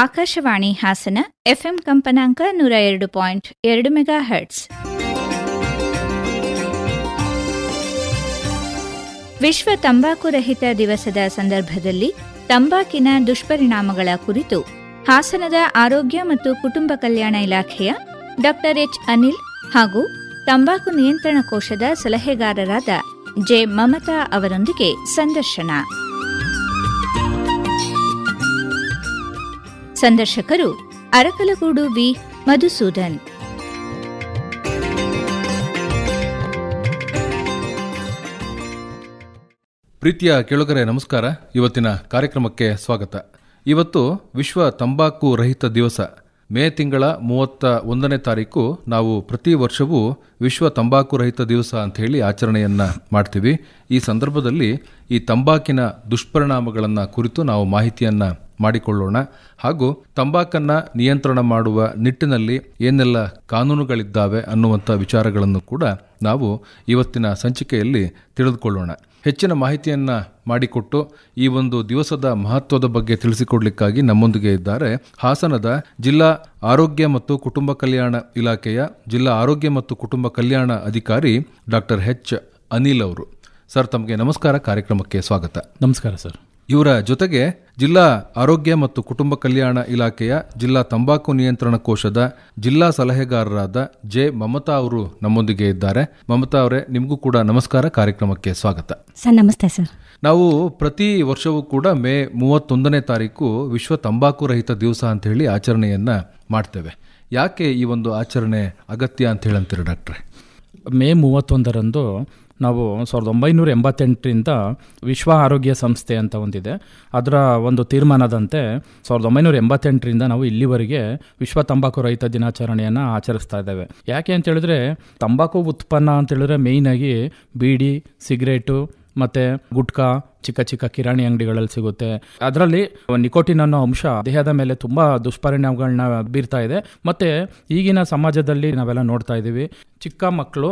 Akashvani Hassan FM ಕಂಪನಾಂಕ ನೂರ ಎರಡು ಪಾಯಿಂಟ್ ಎರಡು ಮೆಗಾ ಹರ್ಟ್ಸ್ ವಿಶ್ವ ತಂಬಾಕು ರಹಿತ ದಿವಸದ ಸಂದರ್ಭದಲ್ಲಿ ತಂಬಾಕಿನ ದುಷ್ಪರಿಣಾಮಗಳ ಕುರಿತು ಹಾಸನದ ಆರೋಗ್ಯ ಮತ್ತು ಕುಟುಂಬ ಕಲ್ಯಾಣ ಇಲಾಖೆಯ ಡಾಕ್ಟರ್ ಎಚ್ ಅನಿಲ್ ಹಾಗೂ ತಂಬಾಕು ನಿಯಂತ್ರಣ ಕೋಶದ ಸಲಹೆಗಾರರಾದ ಜೆ ಮಮತಾ ಅವರೊಂದಿಗೆ ಸಂದರ್ಶನ. ಸಂದರ್ಶಕರು ಅರಕಲಗೂಡು ವಿ. ಮಧುಸೂದನ್. ಪ್ರೀತಿಯ ಕೆಳಗರೆ, ನಮಸ್ಕಾರ. ಇವತ್ತಿನ ಕಾರ್ಯಕ್ರಮಕ್ಕೆ ಸ್ವಾಗತ. ಇವತ್ತು ವಿಶ್ವ ತಂಬಾಕು ರಹಿತ ದಿವಸ. ಮೇ ತಿಂಗಳ ಮೂವತ್ತ ಒಂದನೇ ತಾರೀಕು ನಾವು ಪ್ರತಿ ವರ್ಷವೂ ವಿಶ್ವ ತಂಬಾಕು ರಹಿತ ದಿವಸ ಅಂತ ಹೇಳಿ ಆಚರಣೆಯನ್ನು ಮಾಡ್ತೀವಿ. ಈ ಸಂದರ್ಭದಲ್ಲಿ ಈ ತಂಬಾಕಿನ ದುಷ್ಪರಿಣಾಮಗಳನ್ನು ಕುರಿತು ನಾವು ಮಾಹಿತಿಯನ್ನ ಮಾಡಿಕೊಳ್ಳೋಣ. ಹಾಗೂ ತಂಬಾಕನ್ನು ನಿಯಂತ್ರಣ ಮಾಡುವ ನಿಟ್ಟಿನಲ್ಲಿ ಏನೆಲ್ಲ ಕಾನೂನುಗಳಿದ್ದಾವೆ ಅನ್ನುವಂಥ ವಿಚಾರಗಳನ್ನು ಕೂಡ ನಾವು ಇವತ್ತಿನ ಸಂಚಿಕೆಯಲ್ಲಿ ತಿಳಿದುಕೊಳ್ಳೋಣ. ಹೆಚ್ಚಿನ ಮಾಹಿತಿಯನ್ನು ಮಾಡಿಕೊಟ್ಟು ಈ ಒಂದು ದಿವಸದ ಮಹತ್ವದ ಬಗ್ಗೆ ತಿಳಿಸಿಕೊಡ್ಲಿಕ್ಕಾಗಿ ನಮ್ಮೊಂದಿಗೆ ಇದ್ದಾರೆ ಹಾಸನದ ಜಿಲ್ಲಾ ಆರೋಗ್ಯ ಮತ್ತು ಕುಟುಂಬ ಕಲ್ಯಾಣ ಇಲಾಖೆಯ ಜಿಲ್ಲಾ ಆರೋಗ್ಯ ಮತ್ತು ಕುಟುಂಬ ಕಲ್ಯಾಣ ಅಧಿಕಾರಿ ಡಾಕ್ಟರ್ ಎಚ್ ಅನಿಲ್ ಅವರು. ಸರ್, ತಮಗೆ ನಮಸ್ಕಾರ. ಕಾರ್ಯಕ್ರಮಕ್ಕೆ ಸ್ವಾಗತ. ನಮಸ್ಕಾರ ಸರ್. ಇವರ ಜೊತೆಗೆ ಜಿಲ್ಲಾ ಆರೋಗ್ಯ ಮತ್ತು ಕುಟುಂಬ ಕಲ್ಯಾಣ ಇಲಾಖೆಯ ಜಿಲ್ಲಾ ತಂಬಾಕು ನಿಯಂತ್ರಣ ಕೋಶದ ಜಿಲ್ಲಾ ಸಲಹೆಗಾರರಾದ ಜೆ ಮಮತಾ ಅವರು ನಮ್ಮೊಂದಿಗೆ ಇದ್ದಾರೆ. ಮಮತಾ ಅವರೇ ನಿಮಗೂ ಕೂಡ ನಮಸ್ಕಾರ. ಕಾರ್ಯಕ್ರಮಕ್ಕೆ ಸ್ವಾಗತ. ಸರ್ ನಮಸ್ತೆ ಸರ್. ನಾವು ಪ್ರತಿ ವರ್ಷವೂ ಕೂಡ ಮೇ ಮೂವತ್ತೊಂದನೇ ತಾರೀಕು ವಿಶ್ವ ತಂಬಾಕು ರಹಿತ ದಿವಸ ಅಂತ ಹೇಳಿ ಆಚರಣೆಯನ್ನ ಮಾಡ್ತೇವೆ. ಯಾಕೆ ಈ ಒಂದು ಆಚರಣೆ ಅಗತ್ಯ ಅಂತ ಹೇಳಂತೀರ ಡಾಕ್ಟ್ರೆ? ಮೇ ಮೂವತ್ತೊಂದರಂದು ನಾವು ಸಾವಿರದ ಒಂಬೈನೂರ ಎಂಬತ್ತೆಂಟರಿಂದ ವಿಶ್ವ ಆರೋಗ್ಯ ಸಂಸ್ಥೆ ಅಂತ ಒಂದಿದೆ. ಅದರ ಒಂದು ತೀರ್ಮಾನದಂತೆ ಸಾವಿರದ ಒಂಬೈನೂರ ಎಂಬತ್ತೆಂಟರಿಂದ ನಾವು ಇಲ್ಲಿವರೆಗೆ ವಿಶ್ವ ತಂಬಾಕು ರಹಿತ ದಿನಾಚರಣೆಯನ್ನು ಆಚರಿಸ್ತಾ ಇದ್ದೇವೆ. ಯಾಕೆ ಅಂತೇಳಿದ್ರೆ ತಂಬಾಕು ಉತ್ಪನ್ನ ಅಂತೇಳಿದ್ರೆ ಮೇಯ್ನಾಗಿ ಬೀಡಿ, ಸಿಗರೇಟು ಮತ್ತು ಗುಟ್ಕಾ ಚಿಕ್ಕ ಚಿಕ್ಕ ಕಿರಾಣಿ ಅಂಗಡಿಗಳಲ್ಲಿ ಸಿಗುತ್ತೆ. ಅದರಲ್ಲಿ ನಿಕೋಟಿನ್ ಅನ್ನೋ ಅಂಶ ದೇಹದ ಮೇಲೆ ತುಂಬ ದುಷ್ಪರಿಣಾಮಗಳನ್ನ ಬೀರ್ತಾ ಇದೆ. ಮತ್ತೆ ಈಗಿನ ಸಮಾಜದಲ್ಲಿ ನಾವೆಲ್ಲ ನೋಡ್ತಾ ಇದ್ದೀವಿ. ಚಿಕ್ಕ ಮಕ್ಕಳು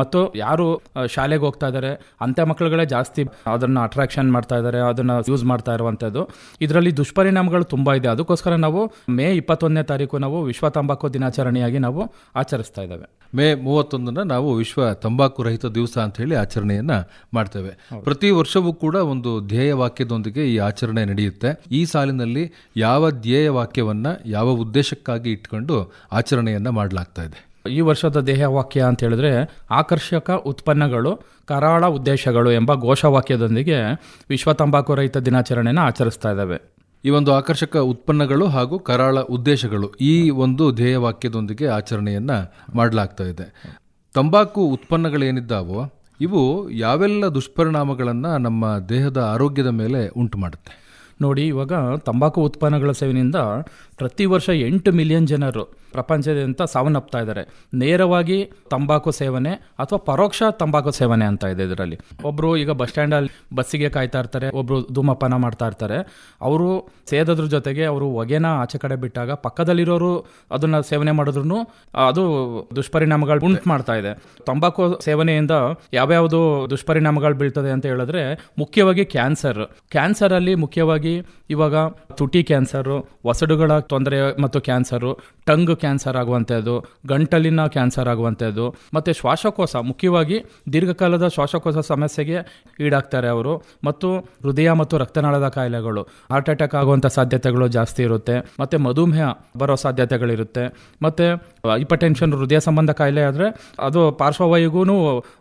ಮತ್ತು ಯಾರು ಶಾಲೆಗೆ ಹೋಗ್ತಾ ಇದ್ದಾರೆ ಅಂಥ ಮಕ್ಕಳುಗಳೇ ಜಾಸ್ತಿ ಅದನ್ನು ಅಟ್ರಾಕ್ಷನ್ ಮಾಡ್ತಾ ಇದ್ದಾರೆ ಅದನ್ನು ಯೂಸ್ ಮಾಡ್ತಾ ಇರುವಂಥದ್ದು. ಇದರಲ್ಲಿ ದುಷ್ಪರಿಣಾಮಗಳು ತುಂಬ ಇದೆ. ಅದಕ್ಕೋಸ್ಕರ ನಾವು ಮೇ ಇಪ್ಪತ್ತೊಂದನೇ ತಾರೀಕು ನಾವು ವಿಶ್ವ ತಂಬಾಕು ದಿನಾಚರಣೆಯಾಗಿ ನಾವು ಆಚರಿಸ್ತಾ ಇದ್ದೇವೆ. ಮೇ ಮೂವತ್ತೊಂದನ್ನು ನಾವು ವಿಶ್ವ ತಂಬಾಕು ರಹಿತ ದಿವಸ ಅಂತ ಹೇಳಿ ಆಚರಣೆಯನ್ನ ಮಾಡ್ತೇವೆ. ಪ್ರತಿ ವರ್ಷವೂ ಕೂಡ ಒಂದು ಧ್ಯೇಯ ವಾಕ್ಯದೊಂದಿಗೆ ಈ ಆಚರಣೆ ನಡೆಯುತ್ತೆ. ಈ ಸಾಲಿನಲ್ಲಿ ಯಾವ ಧ್ಯೇಯ ವಾಕ್ಯವನ್ನ ಯಾವ ಉದ್ದೇಶಕ್ಕಾಗಿ ಇಟ್ಕೊಂಡು ಆಚರಣೆಯನ್ನು ಮಾಡಲಾಗ್ತಾ ಇದೆ. ಈ ವರ್ಷದ ದೇಹವಾಕ್ಯ ಅಂತ ಹೇಳಿದ್ರೆ ಆಕರ್ಷಕ ಉತ್ಪನ್ನಗಳು ಕರಾಳ ಉದ್ದೇಶಗಳು ಎಂಬ ಘೋಷವಾಕ್ಯದೊಂದಿಗೆ ವಿಶ್ವ ತಂಬಾಕು ರಹಿತ ದಿನಾಚರಣೆಯನ್ನು ಆಚರಿಸ್ತಾ ಇದ್ದಾವೆ. ಈ ಒಂದು ಆಕರ್ಷಕ ಉತ್ಪನ್ನಗಳು ಹಾಗೂ ಕರಾಳ ಉದ್ದೇಶಗಳು ಈ ಒಂದು ಧ್ಯೇಯ ವಾಕ್ಯದೊಂದಿಗೆ ಆಚರಣೆಯನ್ನು ಮಾಡಲಾಗ್ತಾ ಇದೆ. ತಂಬಾಕು ಉತ್ಪನ್ನಗಳೇನಿದ್ದಾವೋ ಇವು ಯಾವೆಲ್ಲ ದುಷ್ಪರಿಣಾಮಗಳನ್ನು ನಮ್ಮ ದೇಹದ ಆರೋಗ್ಯದ ಮೇಲೆ ಉಂಟು ಮಾಡುತ್ತೆ? ನೋಡಿ, ಇವಾಗ ತಂಬಾಕು ಉತ್ಪನ್ನಗಳ ಸೇವನೆಯಿಂದ ಪ್ರತಿ ವರ್ಷ ಎಂಟು ಮಿಲಿಯನ್ ಜನರು ಪ್ರಪಂಚದಾದ್ಯಂತ ಸಾವನ್ನಪ್ತಾ ಇದ್ದಾರೆ. ನೇರವಾಗಿ ತಂಬಾಕು ಸೇವನೆ ಅಥವಾ ಪರೋಕ್ಷ ತಂಬಾಕು ಸೇವನೆ ಅಂತ ಇದೆ ಇದರಲ್ಲಿ. ಒಬ್ಬರು ಈಗ ಬಸ್ ಸ್ಟ್ಯಾಂಡಲ್ಲಿ ಬಸ್ಸಿಗೆ ಕಾಯ್ತಾ ಇರ್ತಾರೆ, ಒಬ್ರು ಧೂಮಪಾನ ಮಾಡ್ತಾ ಇರ್ತಾರೆ. ಅವರು ಸೇದೋದ್ರ ಜೊತೆಗೆ ಅವರು ಹೊಗೆನ ಆಚೆ ಕಡೆ ಬಿಟ್ಟಾಗ ಪಕ್ಕದಲ್ಲಿರೋರು ಅದನ್ನ ಸೇವನೆ ಮಾಡಿದ್ರು ಅದು ದುಷ್ಪರಿಣಾಮಗಳು ಉಂಟು ಮಾಡ್ತಾ ಇದೆ. ತಂಬಾಕು ಸೇವನೆಯಿಂದ ಯಾವ್ಯಾವುದು ದುಷ್ಪರಿಣಾಮಗಳು ಬೀಳ್ತದೆ ಅಂತ ಹೇಳಿದ್ರೆ ಮುಖ್ಯವಾಗಿ ಕ್ಯಾನ್ಸರ್. ಕ್ಯಾನ್ಸರ್ ಅಲ್ಲಿ ಮುಖ್ಯವಾಗಿ ಇವಾಗ ತುಟಿ ಕ್ಯಾನ್ಸರು ಒಸಡುಗಳ ತೊಂದರೆ ಮತ್ತು ಕ್ಯಾನ್ಸರು, ಟಂಗ್ ಕ್ಯಾನ್ಸರ್ ಆಗುವಂಥದ್ದು ಗಂಟಲಿನ ಕ್ಯಾನ್ಸರ್ ಆಗುವಂಥದ್ದು ಮತ್ತು ಶ್ವಾಸಕೋಶ, ಮುಖ್ಯವಾಗಿ ದೀರ್ಘಕಾಲದ ಶ್ವಾಸಕೋಶ ಸಮಸ್ಯೆಗೆ ಈಡಾಗ್ತಾರೆ ಅವರು. ಮತ್ತು ಹೃದಯ ಮತ್ತು ರಕ್ತನಾಳದ ಕಾಯಿಲೆಗಳು ಹಾರ್ಟ್ ಅಟ್ಯಾಕ್ ಆಗುವಂಥ ಸಾಧ್ಯತೆಗಳು ಜಾಸ್ತಿ ಇರುತ್ತೆ. ಮತ್ತು ಮಧುಮೇಹ ಬರೋ ಸಾಧ್ಯತೆಗಳಿರುತ್ತೆ. ಮತ್ತು ಹೈಪರ್ಟೆನ್ಷನ್ ಹೃದಯ ಸಂಬಂಧ ಕಾಯಿಲೆ ಆದರೆ ಅದು ಪಾರ್ಶ್ವವಾಯುಗೂ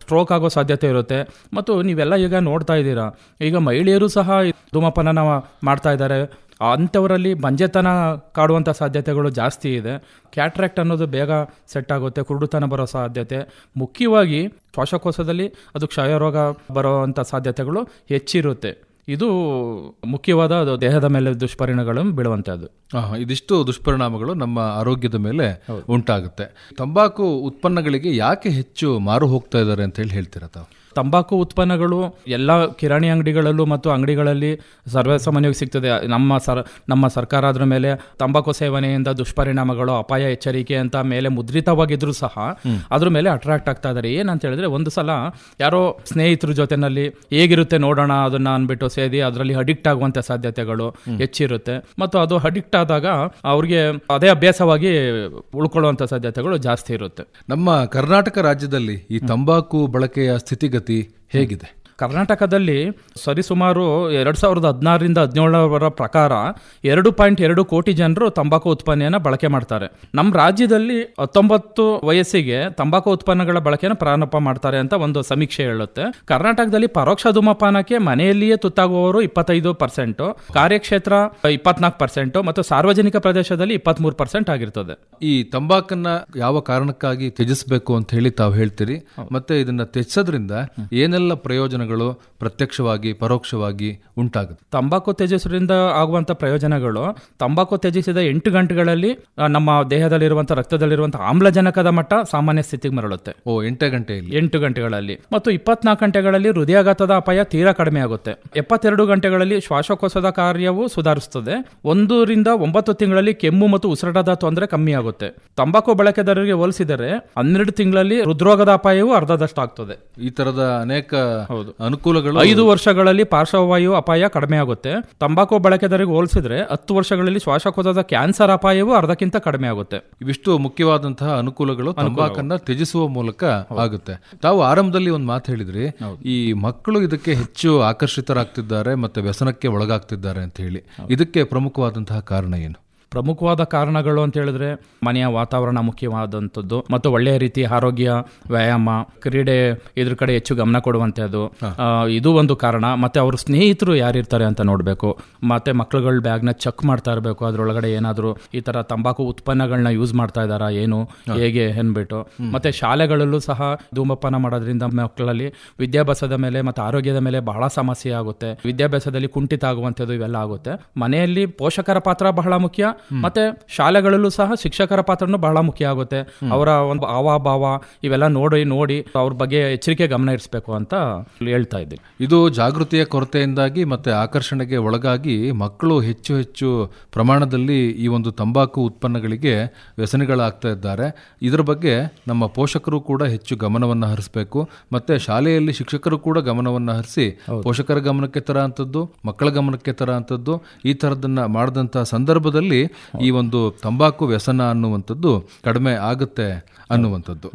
ಸ್ಟ್ರೋಕ್ ಆಗೋ ಸಾಧ್ಯತೆ ಇರುತ್ತೆ. ಮತ್ತು ನೀವೆಲ್ಲ ಈಗ ನೋಡ್ತಾ ಇದ್ದೀರಾ. ಈಗ ಮಹಿಳೆಯರು ಸಹ ಧೂಮಪಾನ ಮಾಡ್ತಾ ಇದ್ದಾರೆ. ಅಂಥವರಲ್ಲಿ ಬಂಜೆತನ ಕಾಡುವಂಥ ಸಾಧ್ಯತೆಗಳು ಜಾಸ್ತಿ ಇದೆ. ಕ್ಯಾಟ್ರಾಕ್ಟ್ ಅನ್ನೋದು ಬೇಗ ಸೆಟ್ ಆಗುತ್ತೆ, ಕುರುಡುತನ ಬರೋ ಸಾಧ್ಯತೆ. ಮುಖ್ಯವಾಗಿ ಶ್ವಾಸಕೋಶದಲ್ಲಿ ಅದು ಕ್ಷಯರೋಗ ಬರುವಂಥ ಸಾಧ್ಯತೆಗಳು ಹೆಚ್ಚಿರುತ್ತೆ. ಇದು ಮುಖ್ಯವಾದ ಅದು ದೇಹದ ಮೇಲೆ ದುಷ್ಪರಿಣಾಮಗಳನ್ನು ಬೀಳುವಂಥದ್ದು. ಇದಿಷ್ಟು ದುಷ್ಪರಿಣಾಮಗಳು ನಮ್ಮ ಆರೋಗ್ಯದ ಮೇಲೆ ಉಂಟಾಗುತ್ತೆ. ತಂಬಾಕು ಉತ್ಪನ್ನಗಳಿಗೆ ಯಾಕೆ ಹೆಚ್ಚು ಮಾರು ಹೋಗ್ತಾ ಇದ್ದಾರೆ ಅಂತ ಹೇಳಿ ಹೇಳ್ತೀರಾ ತಾವು? ತಂಬಾಕು ಉತ್ಪನ್ನಗಳು ಎಲ್ಲ ಕಿರಾಣಿ ಅಂಗಡಿಗಳಲ್ಲೂ ಮತ್ತು ಅಂಗಡಿಗಳಲ್ಲಿ ಸರ್ವೇಸಾಮಾನ್ಯವಾಗಿ ಸಿಗ್ತದೆ. ನಮ್ಮ ಸರ್ ನಮ್ಮ ಸರ್ಕಾರ ಅದರ ಮೇಲೆ ತಂಬಾಕು ಸೇವನೆಯಿಂದ ದುಷ್ಪರಿಣಾಮಗಳು ಅಪಾಯ ಎಚ್ಚರಿಕೆ ಅಂತ ಮೇಲೆ ಮುದ್ರಿತವಾಗಿದ್ರು ಸಹ ಅದ್ರ ಮೇಲೆ ಅಟ್ರಾಕ್ಟ್ ಆಗ್ತಾ ಇದ್ದಾರೆ. ಏನಂತ ಹೇಳಿದ್ರೆ ಒಂದು ಸಲ ಯಾರೋ ಸ್ನೇಹಿತರ ಜೊತೆನಲ್ಲಿ ಹೇಗಿರುತ್ತೆ ನೋಡೋಣ ಅದನ್ನ ಅನ್ಬಿಟ್ಟು ಸೇದಿ ಅದರಲ್ಲಿ ಅಡಿಕ್ಟ್ ಆಗುವಂತ ಸಾಧ್ಯತೆಗಳು ಹೆಚ್ಚಿರುತ್ತೆ. ಮತ್ತು ಅದು ಅಡಿಕ್ಟ್ ಆದಾಗ ಅವ್ರಿಗೆ ಅದೇ ಅಭ್ಯಾಸವಾಗಿ ಉಳ್ಕೊಳ್ಳುವಂತ ಸಾಧ್ಯತೆಗಳು ಜಾಸ್ತಿ ಇರುತ್ತೆ. ನಮ್ಮ ಕರ್ನಾಟಕ ರಾಜ್ಯದಲ್ಲಿ ಈ ತಂಬಾಕು ಬಳಕೆಯ ಸ್ಥಿತಿಗತಿ ಹೇಗಿದೆ? ಕರ್ನಾಟಕದಲ್ಲಿ ಸರಿಸುಮಾರು ಎರಡು ಸಾವಿರದ ಹದಿನಾರರಿಂದ ಹದಿನೇಳರ ಪ್ರಕಾರ ಎರಡು ಪಾಯಿಂಟ್ ಎರಡು ಕೋಟಿ ಜನರು ತಂಬಾಕು ಉತ್ಪನ್ನೆಯನ್ನು ಬಳಕೆ ಮಾಡ್ತಾರೆ. ನಮ್ಮ ರಾಜ್ಯದಲ್ಲಿ ಹತ್ತೊಂಬತ್ತು ವಯಸ್ಸಿಗೆ ತಂಬಾಕು ಉತ್ಪನ್ನಗಳ ಬಳಕೆಯನ್ನು ಪ್ರಾರಂಭ ಮಾಡ್ತಾರೆ ಅಂತ ಒಂದು ಸಮೀಕ್ಷೆ ಹೇಳುತ್ತೆ. ಕರ್ನಾಟಕದಲ್ಲಿ ಪರೋಕ್ಷ ಧೂಮಪಾನಕ್ಕೆ ಮನೆಯಲ್ಲಿಯೇ ತುತ್ತಾಗುವವರು ಇಪ್ಪತ್ತೈದು ಪರ್ಸೆಂಟ್ ಕಾರ್ಯಕ್ಷೇತ್ರ ಇಪ್ಪತ್ನಾಲ್ಕು ಪರ್ಸೆಂಟ್ ಮತ್ತು ಸಾರ್ವಜನಿಕ ಪ್ರದೇಶದಲ್ಲಿ ಇಪ್ಪತ್ಮೂರು ಪರ್ಸೆಂಟ್ ಆಗಿರ್ತದೆ. ಈ ತಂಬಾಕನ್ನ ಯಾವ ಕಾರಣಕ್ಕಾಗಿ ತ್ಯಜಿಸಬೇಕು ಅಂತ ಹೇಳಿ ತಾವು ಹೇಳ್ತೀರಿ. ಮತ್ತೆ ಇದನ್ನ ತ್ಯಜಿಸೋದ್ರಿಂದ ಏನೆಲ್ಲ ಪ್ರಯೋಜನಗಳು ಪ್ರತ್ಯಕ್ಷವಾಗಿ ಪರೋಕ್ಷವಾಗಿ ಉಂಟಾಗುತ್ತೆ. ತಂಬಾಕು ತ್ಯಜಿಸೋದ್ರಿಂದ ಆಗುವಂಥ ಪ್ರಯೋಜನಗಳು ತಂಬಾಕು ತ್ಯಜಿಸಿದ ಎಂಟು ಗಂಟೆಗಳಲ್ಲಿ ನಮ್ಮ ದೇಹದಲ್ಲಿರುವಂಥ ರಕ್ತದಲ್ಲಿರುವಂಥ ಆಮ್ಲಜನಕದ ಮಟ್ಟ ಸಾಮಾನ್ಯ ಸ್ಥಿತಿಗೆ ಮರಳುತ್ತೆ. ಓ ಎಂಟು ಗಂಟೆಯಲ್ಲಿ. ಎಂಟು ಗಂಟೆಗಳಲ್ಲಿ. ಮತ್ತು ಇಪ್ಪತ್ನಾಲ್ಕು ಗಂಟೆಗಳಲ್ಲಿ ಹೃದಯಾಘಾತದ ಅಪಾಯ ತೀರಾ ಕಡಿಮೆ ಆಗುತ್ತೆ. ಎಪ್ಪತ್ತೆರಡು ಗಂಟೆಗಳಲ್ಲಿ ಶ್ವಾಸಕೋಶದ ಕಾರ್ಯವು ಸುಧಾರಿಸುತ್ತದೆ. ಒಂದರಿಂದ ಒಂಬತ್ತು ತಿಂಗಳಲ್ಲಿ ಕೆಮ್ಮು ಮತ್ತು ಉಸಿರಾಟದ ತೊಂದರೆ ಕಮ್ಮಿ ಆಗುತ್ತೆ. ತಂಬಾಕು ಬಳಕೆದಾರರಿಗೆ ಹೋಲಿಸಿದರೆ ಹನ್ನೆರಡು ತಿಂಗಳಲ್ಲಿ ಹೃದ್ರೋಗದ ಅಪಾಯವು ಅರ್ಧದಷ್ಟು ಆಗ್ತದೆ ಈ ತರದ ಅನೇಕ ಹೌದು. ಅನುಕೂಲಗಳು ಐದು ವರ್ಷಗಳಲ್ಲಿ ಪಾರ್ಶ್ವವಾಯು ಅಪಾಯ ಕಡಿಮೆ ಆಗುತ್ತೆ. ತಂಬಾಕು ಬಳಕೆದಾರರಿಗೆ ಹೋಲಿಸಿದ್ರೆ ಹತ್ತು ವರ್ಷಗಳಲ್ಲಿ ಶ್ವಾಸಕೋಶದ ಕ್ಯಾನ್ಸರ್ ಅಪಾಯವು ಅರ್ಧಕ್ಕಿಂತ ಕಡಿಮೆ ಆಗುತ್ತೆ. ಇವಿಷ್ಟು ಮುಖ್ಯವಾದಂತಹ ಅನುಕೂಲಗಳು ತಂಬಾಕನ್ನ ತ್ಯಜಿಸುವ ಮೂಲಕ ಆಗುತ್ತೆ. ತಾವು ಆರಂಭದಲ್ಲಿ ಒಂದು ಮಾತು ಹೇಳಿದ್ರಿ ಈ ಮಕ್ಕಳು ಇದಕ್ಕೆ ಹೆಚ್ಚು ಆಕರ್ಷಿತರಾಗ್ತಿದ್ದಾರೆ ಮತ್ತೆ ವ್ಯಸನಕ್ಕೆ ಒಳಗಾಗ್ತಿದ್ದಾರೆ ಅಂತ ಹೇಳಿ. ಇದಕ್ಕೆ ಪ್ರಮುಖವಾದಂತಹ ಕಾರಣ ಏನು? ಪ್ರಮುಖವಾದ ಕಾರಣಗಳು ಅಂತ ಹೇಳಿದ್ರೆ ಮನೆಯ ವಾತಾವರಣ ಮುಖ್ಯವಾದಂಥದ್ದು ಮತ್ತು ಒಳ್ಳೆಯ ರೀತಿ ಆರೋಗ್ಯ ವ್ಯಾಯಾಮ ಕ್ರೀಡೆ ಇದ್ರ ಕಡೆ ಹೆಚ್ಚು ಗಮನ ಕೊಡುವಂಥದ್ದು ಇದು ಒಂದು ಕಾರಣ. ಮತ್ತೆ ಅವ್ರ ಸ್ನೇಹಿತರು ಯಾರಿರ್ತಾರೆ ಅಂತ ನೋಡಬೇಕು. ಮತ್ತೆ ಮಕ್ಳುಗಳ ಬ್ಯಾಗ್ನ ಚೆಕ್ ಮಾಡ್ತಾ ಇರಬೇಕು. ಅದರೊಳಗಡೆ ಏನಾದರೂ ಈ ಥರ ತಂಬಾಕು ಉತ್ಪನ್ನಗಳನ್ನ ಯೂಸ್ ಮಾಡ್ತಾ ಇದ್ದಾರಾ ಏನು ಹೇಗೆ ಅನ್ಬಿಟ್ಟು ಮತ್ತೆ ಶಾಲೆಗಳಲ್ಲೂ ಸಹ ಧೂಮಪಾನ ಮಾಡೋದ್ರಿಂದ ಮಕ್ಕಳಲ್ಲಿ ವಿದ್ಯಾಭ್ಯಾಸದ ಮೇಲೆ ಮತ್ತು ಆರೋಗ್ಯದ ಮೇಲೆ ಬಹಳ ಸಮಸ್ಯೆ ಆಗುತ್ತೆ. ವಿದ್ಯಾಭ್ಯಾಸದಲ್ಲಿ ಕುಂಠಿತ ಆಗುವಂಥದ್ದು ಇವೆಲ್ಲ ಆಗುತ್ತೆ. ಮನೆಯಲ್ಲಿ ಪೋಷಕರ ಪಾತ್ರ ಬಹಳ ಮುಖ್ಯ. ಮತ್ತೆ ಶಾಲೆಗಳಲ್ಲೂ ಸಹ ಶಿಕ್ಷಕರ ಪಾತ್ರನೂ ಬಹಳ ಮುಖ್ಯ ಆಗುತ್ತೆ. ಅವರ ಒಂದು ಹಾವಭಾವ ಇವೆಲ್ಲ ನೋಡಿ ನೋಡಿ ಅವ್ರ ಬಗ್ಗೆ ಎಚ್ಚರಿಕೆ ಗಮನ ಇರಿಸಬೇಕು ಅಂತ ಹೇಳ್ತಾ ಇದ್ದೀನಿ ಇದು ಜಾಗೃತಿಯ ಕೊರತೆಯಿಂದಾಗಿ ಮತ್ತೆ ಆಕರ್ಷಣೆಗೆ ಒಳಗಾಗಿ ಮಕ್ಕಳು ಹೆಚ್ಚು ಹೆಚ್ಚು ಪ್ರಮಾಣದಲ್ಲಿ ಈ ಒಂದು ತಂಬಾಕು ಉತ್ಪನ್ನಗಳಿಗೆ ವ್ಯಸನಿಗಳಾಗ್ತಾ ಇದ್ದಾರೆ. ಇದರ ಬಗ್ಗೆ ನಮ್ಮ ಪೋಷಕರು ಕೂಡ ಹೆಚ್ಚು ಗಮನವನ್ನು ಹರಿಸಬೇಕು. ಮತ್ತೆ ಶಾಲೆಯಲ್ಲಿ ಶಿಕ್ಷಕರು ಕೂಡ ಗಮನವನ್ನು ಹರಿಸಿ ಪೋಷಕರ ಗಮನಕ್ಕೆ ತರ ಅಂತದ್ದು ಮಕ್ಕಳ ಗಮನಕ್ಕೆ ತರ ಅಂತದ್ದು ಈ ತರದನ್ನ ಮಾಡಿದಂಥ ಸಂದರ್ಭದಲ್ಲಿ ಈ ಒಂದು ತಂಬಾಕು ವ್ಯಸನ ಅನ್ನುವಂಥದ್ದು ಕಡಿಮೆ ಆಗುತ್ತೆ ಅನ್ನುವಂಥದ್ದು.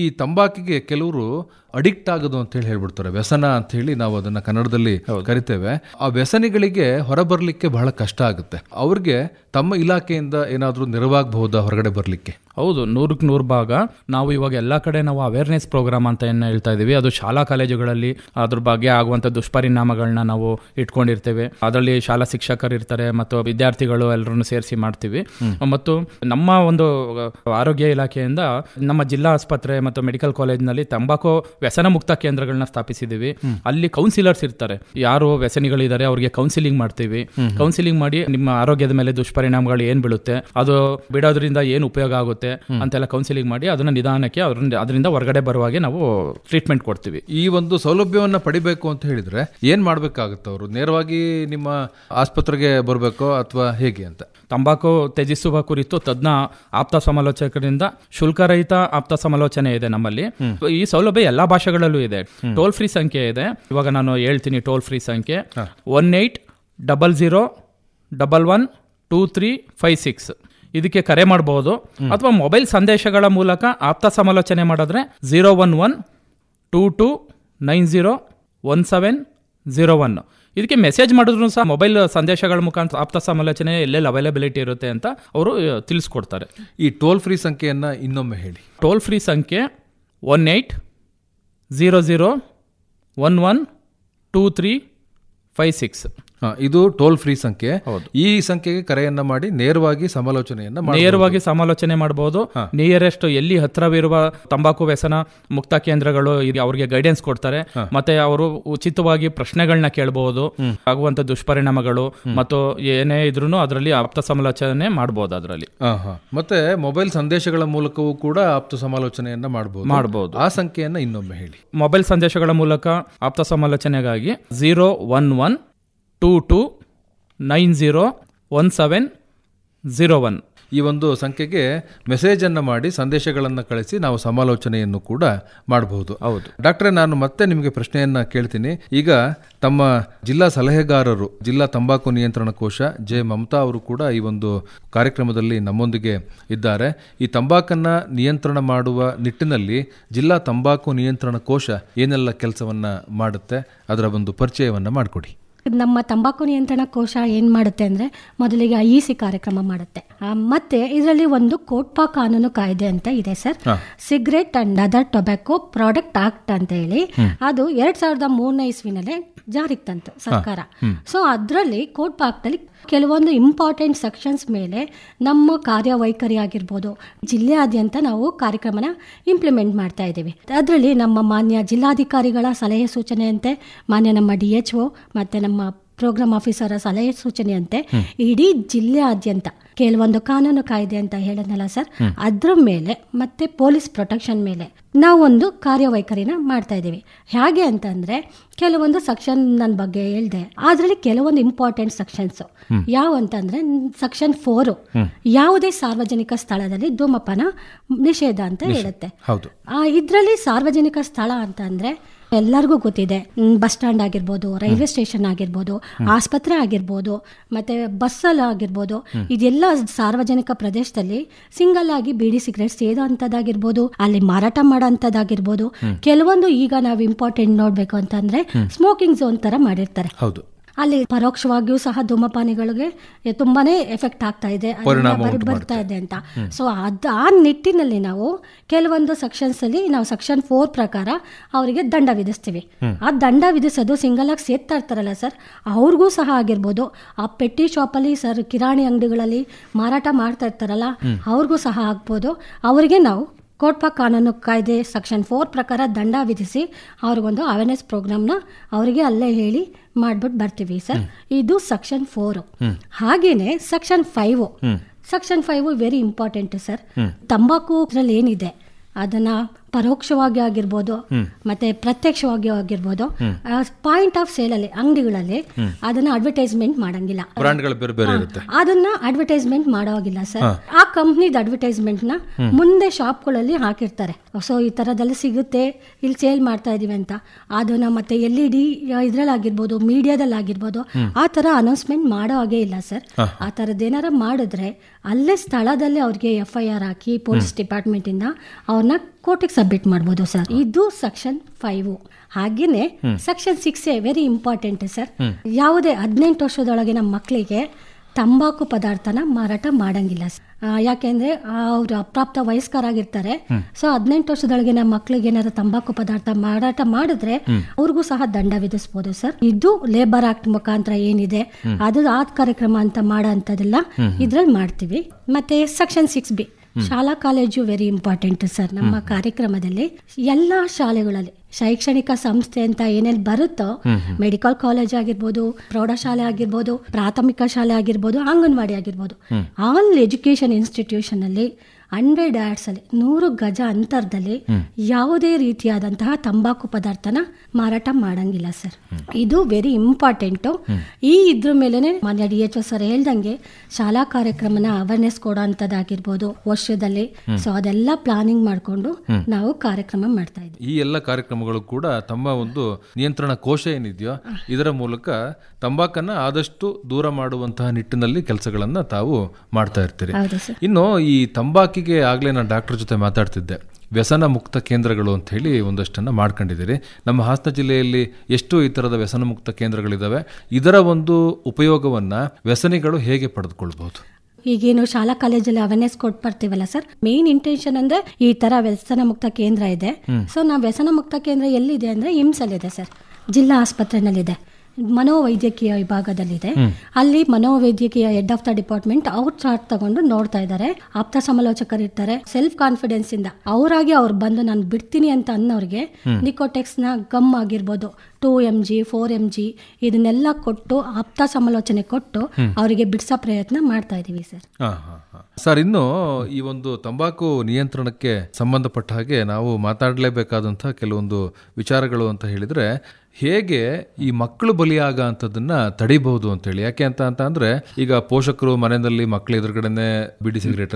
ಈ ತಂಬಾಕಿಗೆ ಕೆಲವರು ಅಡಿಕ್ಟ್ ಆಗೋದು ಅಂತ ಹೇಳಿ ಹೇಳ್ಬಿಡ್ತಾರೆ. ವ್ಯಸನ ಅಂತ ಹೇಳಿ ನಾವು ಅದನ್ನ ಕನ್ನಡದಲ್ಲಿ ಕರಿತೇವೆ. ಆ ವ್ಯಸನಿಗಳಿಗೆ ಹೊರಬರಲಿಕ್ಕೆ ಬಹಳ ಕಷ್ಟ ಆಗುತ್ತೆ. ಅವ್ರಿಗೆ ತಮ್ಮ ಇಲಾಖೆಯಿಂದ ಏನಾದರೂ ನೆರವಾಗಬಹುದಾ ಹೊರಗಡೆ ಬರಲಿಕ್ಕೆ? ಹೌದು ನೂರಕ್ಕೆ ನೂರು ಭಾಗ. ನಾವು ಇವಾಗ ಎಲ್ಲ ಕಡೆ ನಾವು ಅವೇರ್ನೆಸ್ ಪ್ರೋಗ್ರಾಮ್ ಅಂತ ಏನು ಹೇಳ್ತಾ ಇದ್ದೀವಿ ಅದು ಶಾಲಾ ಕಾಲೇಜುಗಳಲ್ಲಿ ಅದ್ರ ಬಗ್ಗೆ ಆಗುವಂಥ ದುಷ್ಪರಿಣಾಮಗಳನ್ನ ನಾವು ಇಟ್ಕೊಂಡಿರ್ತೇವೆ. ಅದರಲ್ಲಿ ಶಾಲಾ ಶಿಕ್ಷಕರು ಇರ್ತಾರೆ ಮತ್ತು ವಿದ್ಯಾರ್ಥಿಗಳು ಎಲ್ಲರನ್ನು ಸೇರಿಸಿ ಮಾಡ್ತೀವಿ. ಮತ್ತು ನಮ್ಮ ಒಂದು ಆರೋಗ್ಯ ಇಲಾಖೆಯಿಂದ ನಮ್ಮ ಜಿಲ್ಲಾ ಆಸ್ಪತ್ರೆ ಮತ್ತು ಮೆಡಿಕಲ್ ಕಾಲೇಜ್ನಲ್ಲಿ ತಂಬಾಕು ವ್ಯಸನ ಮುಕ್ತ ಕೇಂದ್ರಗಳನ್ನ ಸ್ಥಾಪಿಸಿದ್ದೀವಿ ಅಲ್ಲಿ ಕೌನ್ಸಿಲರ್ಸ್ ಇರ್ತಾರೆ. ಯಾರು ವ್ಯಸನಿಗಳಿದ್ದಾರೆ ಅವ್ರಿಗೆ ಕೌನ್ಸಿಲಿಂಗ್ ಮಾಡ್ತೀವಿ. ಕೌನ್ಸಿಲಿಂಗ್ ಮಾಡಿ ನಿಮ್ಮ ಆರೋಗ್ಯದ ಮೇಲೆ ದುಷ್ಪರಿಣಾಮಗಳು ಏನ್ ಬೀಳುತ್ತೆ ಅದು ಬಿಡೋದ್ರಿಂದ ಏನು ಉಪಯೋಗ ಆಗುತ್ತೆ ಅಂತೆಲ್ಲ ಕೌನ್ಸಿಲಿಂಗ್ ಮಾಡಿ ಅದನ್ನ ನಿಧಾನಕ್ಕೆ ಅದರಿಂದ ಅದರಿಂದ ಹೊರಗಡೆ ಬರುವಾಗೆ ನಾವು ಟ್ರೀಟ್ಮೆಂಟ್ ಕೊಡ್ತೀವಿ. ಈ ಒಂದು ಸೌಲಭ್ಯವನ್ನ ಪಡಿಬೇಕು ಅಂತ ಹೇಳಿದ್ರೆ ಏನ್ ಮಾಡ್ಬೇಕಾಗುತ್ತೆ ಅವರು? ನೇರವಾಗಿ ನಿಮ್ಮ ಆಸ್ಪತ್ರೆಗೆ ಬರಬೇಕು ಅಥವಾ ಹೇಗೆ ಅಂತ? ತಂಬಾಕು ತ್ಯಜಿಸುವ ಕುರಿತು ತಜ್ಞ ಆಪ್ತ ಸಮಾಲೋಚಕರಿಂದ ಶುಲ್ಕರಹಿತ ಆಪ್ತ ಸಮಾಲೋಚನೆ ಇದೆ ನಮ್ಮಲ್ಲಿ. ಈ ಸೌಲಭ್ಯ ಎಲ್ಲಾ ಭಾಷೆಗಳಲ್ಲೂ ಇದೆ. ಟೋಲ್ ಫ್ರೀ ಸಂಖ್ಯೆ ಇದೆ. ಇವಾಗ ನಾನು ಹೇಳ್ತೀನಿ ಟೋಲ್ ಫ್ರೀ ಸಂಖ್ಯೆ. One eight double zero double one two three five six. ಇದಕ್ಕೆ ಕರೆ ಮಾಡಬಹುದು ಅಥವಾ ಮೊಬೈಲ್ ಸಂದೇಶಗಳ ಮೂಲಕ ಆಪ್ತ ಸಮಾಲೋಚನೆ ಮಾಡಿದ್ರೆ zero one one two two nine zero one seven zero one. ಇದಕ್ಕೆ ಮೆಸೇಜ್ ಮಾಡಿದ್ರು ಸಹ ಮೊಬೈಲ್ ಸಂದೇಶಗಳ ಮುಖಾಂತರ ಆಪ್ತ ಸಮಾಲೋಚನೆ ಎಲ್ಲೆಲ್ಲಿ ಅವೈಲಬಿಲಿಟಿ ಇರುತ್ತೆ ಅಂತ ಅವರು ತಿಳಿಸ್ಕೊಡ್ತಾರೆ. ಈ ಟೋಲ್ ಫ್ರೀ ಸಂಖ್ಯೆಯನ್ನು ಇನ್ನೊಮ್ಮೆ ಹೇಳಿ. ಟೋಲ್ ಫ್ರೀ ಸಂಖ್ಯೆ one eight zero zero one one two three five six ಇದು ಟೋಲ್ ಫ್ರೀ ಸಂಖ್ಯೆ. ಈ ಸಂಖ್ಯೆಗೆ ಕರೆಯನ್ನ ಮಾಡಿ ನೇರವಾಗಿ ಸಮಾಲೋಚನೆಯನ್ನ ನೇರವಾಗಿ ಸಮಾಲೋಚನೆ ಮಾಡಬಹುದು. ನಿಯರೆಸ್ಟ್ ಎಲ್ಲಿ ಹತ್ತಿರವಿರುವ ತಂಬಾಕು ವ್ಯಸನ ಮುಕ್ತ ಕೇಂದ್ರಗಳು ಅವರಿಗೆ ಗೈಡೆನ್ಸ್ ಕೊಡ್ತಾರೆ. ಮತ್ತೆ ಅವರು ಉಚಿತವಾಗಿ ಪ್ರಶ್ನೆಗಳನ್ನ ಕೇಳಬಹುದು. ಆಗುವಂತ ದುಷ್ಪರಿಣಾಮಗಳು ಮತ್ತು ಏನೇ ಇದ್ರೂ ಅದರಲ್ಲಿ ಆಪ್ತ ಸಮಾಲೋಚನೆ ಮಾಡಬಹುದು ಅದರಲ್ಲಿ. ಮತ್ತೆ ಮೊಬೈಲ್ ಸಂದೇಶಗಳ ಮೂಲಕವೂ ಕೂಡ ಆಪ್ತ ಸಮಾಲೋಚನೆಯನ್ನ ಮಾಡಬಹುದು ಮಾಡಬಹುದು ಆ ಸಂಖ್ಯೆಯನ್ನ ಇನ್ನೊಮ್ಮೆ ಹೇಳಿ. ಮೊಬೈಲ್ ಸಂದೇಶಗಳ ಮೂಲಕ ಆಪ್ತ ಸಮಾಲೋಚನೆಗಾಗಿ zero one one two two nine zero one seven zero one ಈ ಒಂದು ಸಂಖ್ಯೆಗೆ ಮೆಸೇಜನ್ನು ಮಾಡಿ ಸಂದೇಶಗಳನ್ನು ಕಳಿಸಿ ನಾವು ಸಮಾಲೋಚನೆಯನ್ನು ಕೂಡ ಮಾಡಬಹುದು. ಹೌದು. ಡಾಕ್ಟ್ರೆ ನಾನು ಮತ್ತೆ ನಿಮಗೆ ಪ್ರಶ್ನೆಯನ್ನು ಕೇಳ್ತೀನಿ. ಈಗ ತಮ್ಮ ಜಿಲ್ಲಾ ಸಲಹೆಗಾರರು ಜಿಲ್ಲಾ ತಂಬಾಕು ನಿಯಂತ್ರಣ ಕೋಶ ಜೆ. ಮಮತಾ ಅವರು ಕೂಡ ಈ ಒಂದು ಕಾರ್ಯಕ್ರಮದಲ್ಲಿ ನಮ್ಮೊಂದಿಗೆ ಇದ್ದಾರೆ. ಈ ತಂಬಾಕನ್ನು ನಿಯಂತ್ರಣ ಮಾಡುವ ನಿಟ್ಟಿನಲ್ಲಿ ಜಿಲ್ಲಾ ತಂಬಾಕು ನಿಯಂತ್ರಣ ಕೋಶ ಏನೆಲ್ಲ ಕೆಲಸವನ್ನು ಮಾಡುತ್ತೆ ಅದರ ಒಂದು ಪರಿಚಯವನ್ನು ಮಾಡಿಕೊಡಿ. ನಮ್ಮ ತಂಬಾಕು ನಿಯಂತ್ರಣ ಕೋಶ ಏನು ಮಾಡುತ್ತೆ ಅಂದರೆ ಮೊದಲಿಗೆ ಐ ಸಿ ಕಾರ್ಯಕ್ರಮ ಮಾಡುತ್ತೆ. ಮತ್ತೆ ಇದರಲ್ಲಿ ಒಂದು ಕೋಟ್ಪಾ ಕಾನೂನು ಕಾಯ್ದೆ ಅಂತ ಇದೆ sir. Cigarette and other tobacco product act ಅಂತ ಹೇಳಿ ಅದು ಎರಡ್ ಸಾವಿರದ ಮೂರನೇ ಇಸ್ವಿನಲ್ಲೇ ಜಾರಿಗೆ ತಂತು ಸರ್ಕಾರ. ಸೊ ಅದರಲ್ಲಿ ಕೋಟ್ಪಾ ಆಕ್ಟಲ್ಲಿ ಕೆಲವೊಂದು ಇಂಪಾರ್ಟೆಂಟ್ ಸೆಕ್ಷನ್ಸ್ ಮೇಲೆ ನಮ್ಮ ಕಾರ್ಯವೈಖರಿ ಆಗಿರ್ಬೋದು ಜಿಲ್ಲೆಯಾದ್ಯಂತ ನಾವು ಕಾರ್ಯಕ್ರಮನ ಇಂಪ್ಲಿಮೆಂಟ್ ಮಾಡ್ತಾ ಇದ್ದೀವಿ. ಅದರಲ್ಲಿ ನಮ್ಮ ಮಾನ್ಯ ಜಿಲ್ಲಾಧಿಕಾರಿಗಳ ಸಲಹೆ ಸೂಚನೆಯಂತೆ ಮಾನ್ಯ ನಮ್ಮ ಡಿ ಎಚ್ ಒ ಮತ್ತು ನಮ್ಮ ಪ್ರೋಗ್ರಾಮ್ ಆಫೀಸರ ಸಲಹೆ ಸೂಚನೆಯಂತೆ ಇಡೀ ಜಿಲ್ಲೆಯಾದ್ಯಂತ ಕೆಲವೊಂದು ಕಾನೂನು ಕಾಯ್ದೆ ಅಂತ ಹೇಳಿದ್ನಲ್ಲ ಸರ್ ಅದ್ರ ಮೇಲೆ ಮತ್ತೆ ಪೊಲೀಸ್ ಪ್ರೊಟೆಕ್ಷನ್ ಮೇಲೆ ನಾವು ಒಂದು ಕಾರ್ಯವೈಖರಿನ ಮಾಡ್ತಾ ಇದ್ದೀವಿ. ಹೇಗೆ ಅಂತಂದ್ರೆ ಕೆಲವೊಂದು ಸೆಕ್ಷನ್ ನನ್ನ ಬಗ್ಗೆ ಹೇಳಿದೆ ಅದರಲ್ಲಿ ಕೆಲವೊಂದು ಇಂಪಾರ್ಟೆಂಟ್ ಸೆಕ್ಷನ್ಸ್ ಯಾವ ಅಂತಂದ್ರೆ ಸೆಕ್ಷನ್ ಫೋರ್ ಯಾವುದೇ ಸಾರ್ವಜನಿಕ ಸ್ಥಳದಲ್ಲಿ ಧೂಮಪಾನ ನಿಷೇಧ ಅಂತ ಹೇಳುತ್ತೆ. ಇದರಲ್ಲಿ ಸಾರ್ವಜನಿಕ ಸ್ಥಳ ಅಂತ ಅಂದ್ರೆ ಎಲ್ಲರಿಗೂ ಗೊತ್ತಿದೆ. ಬಸ್ ಸ್ಟ್ಯಾಂಡ್ ಆಗಿರ್ಬೋದು ರೈಲ್ವೆ ಸ್ಟೇಷನ್ ಆಗಿರ್ಬೋದು ಆಸ್ಪತ್ರೆ ಆಗಿರ್ಬೋದು ಮತ್ತೆ ಬಸ್ಸಲ್ಲಿ ಆಗಿರ್ಬೋದು ಇದೆಲ್ಲ ಸಾರ್ವಜನಿಕ ಪ್ರದೇಶದಲ್ಲಿ ಸಿಂಗಲ್ ಆಗಿ ಬೀಡಿ ಸಿಗರೇಟ್ ಸೇದೋ ಅಂಥದ್ದಾಗಿರ್ಬೋದು ಅಲ್ಲಿ ಮಾರಾಟ ಮಾಡೋ ಅಂಥದ್ದಾಗಿರ್ಬೋದು ಕೆಲವೊಂದು ಈಗ ನಾವು ಇಂಪಾರ್ಟೆಂಟ್ ನೋಡ್ಬೇಕು ಅಂತಂದ್ರೆ ಸ್ಮೋಕಿಂಗ್ ಝೋನ್ ತರ ಮಾಡಿರ್ತಾರೆ. ಹೌದು. ಅಲ್ಲಿ ಪರೋಕ್ಷವಾಗಿಯೂ ಸಹ ಧೂಮಪಾನಿಗಳಿಗೆ ತುಂಬಾನೇ ಎಫೆಕ್ಟ್ ಆಗ್ತಾ ಇದೆ. ಬರ್ತಾ ಇದೆ ಅಂತ. ಸೊ ಅದ್ ಆ ನಿಟ್ಟಿನಲ್ಲಿ ನಾವು ಕೆಲವೊಂದು ಸೆಕ್ಷನ್ಸ್ ಅಲ್ಲಿ ನಾವು ಸೆಕ್ಷನ್ ಫೋರ್ ಪ್ರಕಾರ ಅವರಿಗೆ ದಂಡ ವಿಧಿಸ್ತೀವಿ. ಆ ದಂಡ ವಿಧಿಸೋದು ಸಿಂಗಲ್ ಆಗಿ ಸೇರ್ತಾ ಇರ್ತಾರಲ್ಲ ಸರ್ ಅವ್ರಿಗೂ ಸಹ ಆಗಿರ್ಬೋದು. ಆ ಪೆಟ್ಟಿ ಶಾಪಲ್ಲಿ ಸರ್ ಕಿರಾಣಿ ಅಂಗಡಿಗಳಲ್ಲಿ ಮಾರಾಟ ಮಾಡ್ತಾ ಇರ್ತಾರಲ್ಲ ಅವ್ರಿಗೂ ಸಹ ಆಗ್ಬೋದು. ಅವರಿಗೆ ನಾವು ಕೋಟ್ಪಾ ಕಾನೂನು ಕಾಯ್ದೆ ಸೆಕ್ಷನ್ ಫೋರ್ ಪ್ರಕಾರ ದಂಡ ವಿಧಿಸಿ ಅವ್ರಿಗೊಂದು ಅವೇರ್ನೆಸ್ ಪ್ರೋಗ್ರಾಮ್ನ ಅವರಿಗೆ ಅಲ್ಲೇ ಹೇಳಿ ಮಾಡ್ಬಿಟ್ಟು ಬರ್ತೀವಿ ಸರ್. ಇದು ಸೆಕ್ಷನ್ ಫೋರು. ಹಾಗೇನೆ section five section five very important sir. ತಂಬಾಕು ಏನಿದೆ? ಅದನ್ನ ಪರೋಕ್ಷವಾಗಿ ಆಗಿರ್ಬೋದು ಮತ್ತೆ ಪ್ರತ್ಯಕ್ಷವಾಗಿ ಆಗಿರ್ಬೋದು ಪಾಯಿಂಟ್ ಆಫ್ ಸೇಲ್ ಅಲ್ಲಿ ಅಂಗಡಿಗಳಲ್ಲಿ ಅದನ್ನ ಅಡ್ವರ್ಟೈಸ್ಮೆಂಟ್ ಮಾಡಂಗಿಲ್ಲ. ಅದನ್ನ ಅಡ್ವರ್ಟೈಸ್ಮೆಂಟ್ ಮಾಡೋಗಿಲ್ಲ ಸರ್. ಆ ಕಂಪ್ನಿದ ಅಡ್ವರ್ಟೈಸ್ಮೆಂಟ್ನ ಮುಂದೆ ಶಾಪ್ಗಳಲ್ಲಿ ಹಾಕಿರ್ತಾರೆ. ಸೊ ಈ ತರದಲ್ಲಿ ಸಿಗುತ್ತೆ ಇಲ್ಲಿ ಸೇಲ್ ಮಾಡ್ತಾ ಇದೀವಿ ಅಂತ. ಅದನ್ನ ಮತ್ತೆ ಎಲ್ ಇ ಡಿ ಇದ್ರಲ್ಲಿ ಆಗಿರ್ಬೋದು ಮೀಡಿಯಾದಲ್ಲಿ ಆಗಿರ್ಬೋದು ಆ ತರ ಅನೌನ್ಸ್ಮೆಂಟ್ ಮಾಡೋ ಹಾಗೆ ಇಲ್ಲ ಸರ್. ಆ ತರದ್ದೇನಾರ ಮಾಡಿದ್ರೆ ಅಲ್ಲೇ ಸ್ಥಳದಲ್ಲಿ ಅವ್ರಿಗೆ ಎಫ್ ಐ ಆರ್ ಹಾಕಿ ಪೊಲೀಸ್ ಡಿಪಾರ್ಟ್ಮೆಂಟ್ ಇಂದ ಅವ್ರನ್ನ ಕೋರ್ಟಿಗೆ ಸಬ್ಮಿಟ್ ಮಾಡ್ಬೋದು ಸರ್. ಇದು ಸೆಕ್ಷನ್ ಫೈವ್. ಹಾಗೇನೆ section six very important sir. ಯಾವುದೇ ಹದಿನೆಂಟು ವರ್ಷದೊಳಗಿನ ಮಕ್ಕಳಿಗೆ ತಂಬಾಕು ಪದಾರ್ಥನ ಮಾರಾಟ ಮಾಡಂಗಿಲ್ಲ ಯಾಕೆಂದ್ರೆ ಅವರು ಅಪ್ರಾಪ್ತ ವಯಸ್ಕರಾಗಿರ್ತಾರೆ. ಸೊ ಹದಿನೆಂಟು ವರ್ಷದೊಳಗಿನ ಮಕ್ಕಳಿಗೆ ಏನಾದ್ರು ತಂಬಾಕು ಪದಾರ್ಥ ಮಾರಾಟ ಮಾಡಿದ್ರೆ ಅವ್ರಿಗೂ ಸಹ ದಂಡ ವಿಧಿಸಬಹುದು ಸರ್. ಇದು ಲೇಬರ್ ಆಕ್ಟ್ ಮುಖಾಂತರ ಏನಿದೆ ಅದು ಆ ಕಾರ್ಯಕ್ರಮ ಅಂತ ಮಾಡೋ ಅಂತದೆಲ್ಲ ಇದ್ರಲ್ಲಿ ಮಾಡ್ತೀವಿ. ಮತ್ತೆ ಸೆಕ್ಷನ್ ಸಿಕ್ಸ್ ಬಿ. ಶಾಲಾ ಕಾಲೇಜು ವೆರಿ ಇಂಪಾರ್ಟೆಂಟ್ ಸರ್ ನಮ್ಮ ಕಾರ್ಯಕ್ರಮದಲ್ಲಿ ಎಲ್ಲಾ ಶಾಲೆಗಳಲ್ಲಿ ಶೈಕ್ಷಣಿಕ ಸಂಸ್ಥೆ ಅಂತ ಏನೇನು ಬರುತ್ತೋ ಮೆಡಿಕಲ್ ಕಾಲೇಜ್ ಆಗಿರ್ಬೋದು ಪ್ರೌಢಶಾಲೆ ಆಗಿರ್ಬೋದು ಪ್ರಾಥಮಿಕ ಶಾಲೆ ಆಗಿರ್ಬೋದು ಅಂಗನವಾಡಿ ಆಗಿರ್ಬೋದು ಆಲ್ ಎಜುಕೇಶನ್ ಇನ್ಸ್ಟಿಟ್ಯೂಷನ್ ಅಲ್ಲಿ ಹಂಡ್ರೆಡ್ ಅಲ್ಲಿ ನೂರು ಗಜ ಅಂತರದಲ್ಲಿ ಯಾವುದೇ ರೀತಿಯಾದಂತಹ ತಂಬಾಕು ಪದಾರ್ಥನ ಮಾರಾಟ ಮಾಡಂಗಿಲ್ಲ ಸರ್. ಇದು ವೆರಿ ಇಂಪಾರ್ಟೆಂಟು ಈ ಇದ್ರ ಮೇಲೇ ಮಾನ್ಯ ಡಿ ಎಚ್ ಸರ್ ಹೇಳ್ದಂಗೆ ಶಾಲಾ ಕಾರ್ಯಕ್ರಮನ ಅವೇರ್ನೆಸ್ ಕೊಡೋ ಅಂಥದ್ದಾಗಿರ್ಬೋದು ವರ್ಷದಲ್ಲಿ ಸೊ ಅದೆಲ್ಲ ಪ್ಲಾನಿಂಗ್ ಮಾಡಿಕೊಂಡು ನಾವು ಕಾರ್ಯಕ್ರಮ ಮಾಡ್ತಾ ಇದ್ದೀವಿ ಈ ಎಲ್ಲ ಕಾರ್ಯಕ್ರಮಗಳು ಕೂಡ ತಮ್ಮ ಒಂದು ನಿಯಂತ್ರಣ ಕೋಶ ಏನಿದೆಯೋ ಇದರ ಮೂಲಕ ತಂಬಾಕನ್ನ ಆದಷ್ಟು ದೂರ ಮಾಡುವಂತಹ ನಿಟ್ಟಿನಲ್ಲಿ ಕೆಲಸಗಳನ್ನ ತಾವು ಮಾಡ್ತಾ ಇರ್ತೀರಿ. ಇನ್ನು ಈ ತಂಬಾಕಿಗೆ ಆಗಲೇ ನಾನು ಡಾಕ್ಟರ್ ಜೊತೆ ಮಾತಾಡ್ತಿದ್ದೆ. ವ್ಯಸನ ಮುಕ್ತ ಕೇಂದ್ರಗಳು ಅಂತ ಹೇಳಿ ಒಂದಷ್ಟನ್ನು ಮಾಡ್ಕೊಂಡಿದ್ದೀರಿ. ನಮ್ಮ ಹಾಸನ ಜಿಲ್ಲೆಯಲ್ಲಿ ಎಷ್ಟು ಈ ಥರದ ವ್ಯಸನ ಮುಕ್ತ ಕೇಂದ್ರಗಳಿದ್ದಾವೆ ಇದರ ಒಂದು ಉಪಯೋಗವನ್ನು ವ್ಯಸನಿಗಳು ಹೇಗೆ ಪಡೆದುಕೊಳ್ಬಹುದು? ಈಗೇನು ಶಾಲಾ ಕಾಲೇಜಲ್ಲಿ ಅವೇರ್ನೆಸ್ ಕೊಟ್ಟು ಬರ್ತೀವಲ್ಲ ಸರ್ ಮೇನ್ ಇಂಟೆನ್ಷನ್ ಅಂದ್ರೆ ಈ ತರ ವ್ಯಸನ ಮುಕ್ತ ಕೇಂದ್ರ ಇದೆ. ಸೊ ನಾವು ವ್ಯಸನ ಮುಕ್ತ ಕೇಂದ್ರ ಎಲ್ಲಿದೆ ಅಂದ್ರೆ ಇಮ್ಸ್ ಇದೆ ಸರ್ ಜಿಲ್ಲಾ ಆಸ್ಪತ್ರೆನಲ್ಲಿದೆ. ಮನೋವೈದ್ಯಕೀಯ ವಿಭಾಗದಲ್ಲಿದೆ. ಅಲ್ಲಿ ಮನೋವೈದ್ಯಕೀಯ ಹೆಡ್ ಆಫ್ ದ ಡಿಪಾರ್ಟ್ಮೆಂಟ್ ಅವ್ರ ಚಾರ್ಟ್ ತಗೊಂಡು ನೋಡ್ತಾ ಇದ್ದಾರೆ ಆಪ್ತ ಸಮಾಲೋಚಕರು ಇರ್ತಾರೆ. ಸೆಲ್ಫ್ ಕಾನ್ಫಿಡೆನ್ಸ್ ಇಂದ ಅವರಾಗಿ ಅವ್ರು ಬಂದು ನಾನು ಬಿಡ್ತೀನಿ ಅಂತ ಅನ್ನೋರಿಗೆ ನಿಕೋಟೆಕ್ಸ್ನ ಗಮ್ ಆಗಿರ್ಬೋದು. Two M G four M G ಇದನ್ನೆಲ್ಲ ಕೊಟ್ಟು ಆಪ್ತ ಸಮಾಲೋಚನೆ ಕೊಟ್ಟು ಅವರಿಗೆ ಬಿಡಿಸೋ ಪ್ರಯತ್ನ ಮಾಡ್ತಾ ಇದೀವಿ ಸರ್. ಸರ್ ಇನ್ನು ಈ ಒಂದು ತಂಬಾಕು ನಿಯಂತ್ರಣಕ್ಕೆ ಸಂಬಂಧಪಟ್ಟ ಹಾಗೆ ನಾವು ಮಾತಾಡಲೇಬೇಕಾದಂತಹ ಕೆಲವೊಂದು ವಿಚಾರಗಳು ಅಂತ ಹೇಳಿದ್ರೆ ಹೇಗೆ ಈ ಮಕ್ಕಳು ಬಲಿಯಾಗ ಅಂತದನ್ನ ತಡಿಬಹುದು ಅಂತ ಹೇಳಿ ಯಾಕೆ ಅಂತ ಅಂತ ಅಂದ್ರೆ ಈಗ ಪೋಷಕರು ಮನೆಯಲ್ಲಿ ಮಕ್ಳು ಎದುರುಗಡೆನೆ ಬಿಡಿ ಸಿಗರೇಟ್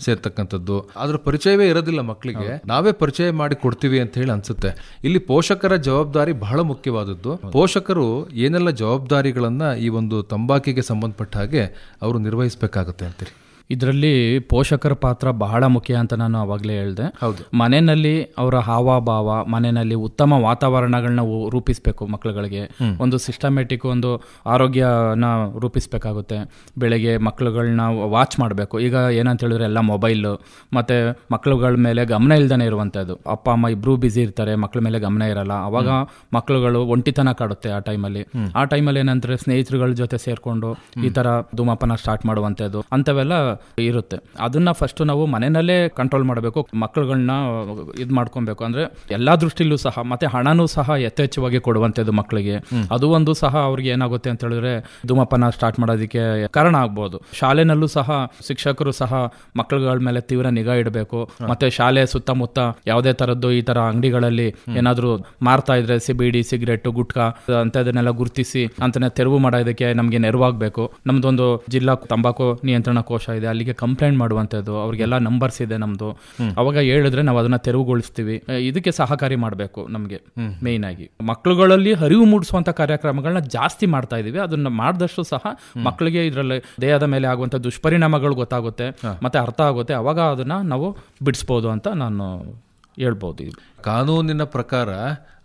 ಸೇರ್ತಕ್ಕಂಥದ್ದು. ಅದ್ರ ಪರಿಚಯವೇ ಇರೋದಿಲ್ಲ ಮಕ್ಕಳಿಗೆ ನಾವೇ ಪರಿಚಯ ಮಾಡಿ ಕೊಡ್ತೀವಿ ಅಂತ ಹೇಳಿ ಅನ್ಸುತ್ತೆ. ಇಲ್ಲಿ ಪೋಷಕರ ಜವಾಬ್ದಾರಿ ಬಹಳ ಮುಖ್ಯವಾದದ್ದು. ಪೋಷಕರು ಏನೆಲ್ಲ ಜವಾಬ್ದಾರಿಗಳನ್ನ ಈ ಒಂದು ತಂಬಾಕಿಗೆ ಸಂಬಂಧಪಟ್ಟ ಹಾಗೆ ಅವರು ನಿರ್ವಹಿಸಬೇಕಾಗುತ್ತೆ ಅಂತೀರಿ? ಇದರಲ್ಲಿ ಪೋಷಕರ ಪಾತ್ರ ಬಹಳ ಮುಖ್ಯ ಅಂತ ನಾನು ಅವಾಗಲೇ ಹೇಳಿದೆ. ಹೌದು. ಮನೆಯಲ್ಲಿ ಅವರ ಹಾವಭಾವ ಮನೆಯಲ್ಲಿ ಉತ್ತಮ ವಾತಾವರಣಗಳನ್ನ ರೂಪಿಸಬೇಕು ಮಕ್ಕಳುಗಳಿಗೆ ಒಂದು ಸಿಸ್ಟಮೆಟಿಕ್ ಒಂದು ಆರೋಗ್ಯನ ರೂಪಿಸಬೇಕಾಗುತ್ತೆ. ಬೆಳಗ್ಗೆ ಮಕ್ಕಳುಗಳನ್ನ ವಾಚ್ ಮಾಡಬೇಕು. ಈಗ ಏನಂತ ಹೇಳಿದ್ರೆ ಎಲ್ಲ ಮೊಬೈಲು ಮತ್ತೆ ಮಕ್ಕಳುಗಳ ಮೇಲೆ ಗಮನ ಇಲ್ದೇ ಇರುವಂಥದ್ದು. ಅಪ್ಪ ಅಮ್ಮ ಇಬ್ರು ಬ್ಯುಸಿ ಇರ್ತಾರೆ ಮಕ್ಕಳ ಮೇಲೆ ಗಮನ ಇರಲ್ಲ. ಅವಾಗ ಮಕ್ಕಳುಗಳು ಒಂಟಿತನ ಕಾಡುತ್ತೆ ಆ ಟೈಮಲ್ಲಿ ಆ ಟೈಮಲ್ಲಿ ಏನಂದ್ರೆ ಸ್ನೇಹಿತರುಗಳ ಜೊತೆ ಸೇರಿಕೊಂಡು ಈ ತರ ಧೂಮಪಾನ ಸ್ಟಾರ್ಟ್ ಮಾಡುವಂಥದ್ದು. ಅಂಥವೆಲ್ಲ ಇರುತ್ತೆ. ಅದನ್ನ ಫಸ್ಟ್ ನಾವು ಮನೆಯಲ್ಲೇ ಕಂಟ್ರೋಲ್ ಮಾಡಬೇಕು ಮಕ್ಕಳುಗಳನ್ನ ಇದು ಮಾಡ್ಕೊಬೇಕು. ಅಂದ್ರೆ ಎಲ್ಲಾ ದೃಷ್ಟಿಲೂ ಸಹ ಮತ್ತೆ ಹಣನೂ ಸಹ ಯಥೇಚ್ಛವಾಗಿ ಕೊಡುವಂಥದ್ದು ಮಕ್ಕಳಿಗೆ ಅದು ಒಂದು ಸಹ ಅವ್ರಿಗೆ ಏನಾಗುತ್ತೆ ಅಂತ ಹೇಳಿದ್ರೆ ಧೂಮಪಾನ ಸ್ಟಾರ್ಟ್ ಮಾಡೋದಕ್ಕೆ ಕಾರಣ ಆಗ್ಬೋದು. ಶಾಲೆನಲ್ಲೂ ಸಹ ಶಿಕ್ಷಕರು ಸಹ ಮಕ್ಕಳುಗಳ ಮೇಲೆ ತೀವ್ರ ನಿಗಾ ಇಡಬೇಕು. ಮತ್ತೆ ಶಾಲೆ ಸುತ್ತಮುತ್ತ ಯಾವುದೇ ತರದ್ದು ಈ ತರ ಅಂಗಡಿಗಳಲ್ಲಿ ಏನಾದರೂ ಮಾರ್ತಾ ಇದ್ರೆ ಸಿಬಿಡಿ ಬಿಡಿ ಸಿಗರೆಟ್ ಗುಟ್ಕಾ ಅಂತದನ್ನೆಲ್ಲ ಗುರುತಿಸಿ ಅಂತಾನೆ ತೆರವು ಮಾಡೋದಕ್ಕೆ ನಮಗೆ ನೆರವಾಗಬೇಕು. ನಮ್ದೊಂದು ಜಿಲ್ಲಾ ತಂಬಾಕು ನಿಯಂತ್ರಣ ಕೋಶ ಇದೆ. ಅಲ್ಲಿಗೆ ಕಂಪ್ಲೇಂಟ್ ಮಾಡುವಂಥದ್ದು ಅವ್ರಿಗೆಲ್ಲ ನಂಬರ್ಸ್ ಇದೆ ನಮ್ಮದು ಅವಾಗ ಹೇಳಿದ್ರೆ ನಾವು ಅದನ್ನ ತೆರವುಗೊಳಿಸ್ತೀವಿ. ಇದಕ್ಕೆ ಸಹಕಾರಿ ಮಾಡಬೇಕು ನಮಗೆ ಮೇಯ್ನ್ ಆಗಿ. ಮಕ್ಕಳುಗಳಲ್ಲಿ ಅರಿವು ಮೂಡಿಸುವಂತ ಕಾರ್ಯಕ್ರಮಗಳನ್ನ ಜಾಸ್ತಿ ಮಾಡ್ತಾ ಇದೀವಿ. ಅದನ್ನ ಮಾಡಿದಷ್ಟು ಸಹ ಮಕ್ಕಳಿಗೆ ಇದರಲ್ಲಿ ದೇಹದ ಮೇಲೆ ಆಗುವಂತ ದುಷ್ಪರಿಣಾಮಗಳು ಗೊತ್ತಾಗುತ್ತೆ ಮತ್ತೆ ಅರ್ಥ ಆಗುತ್ತೆ. ಅವಾಗ ಅದನ್ನ ನಾವು ಬಿಡಿಸ್ಬೋದು ಅಂತ ನಾನು ಹೇಳ್ಬೋದು ಕಾನೂನಿನ ಪ್ರಕಾರ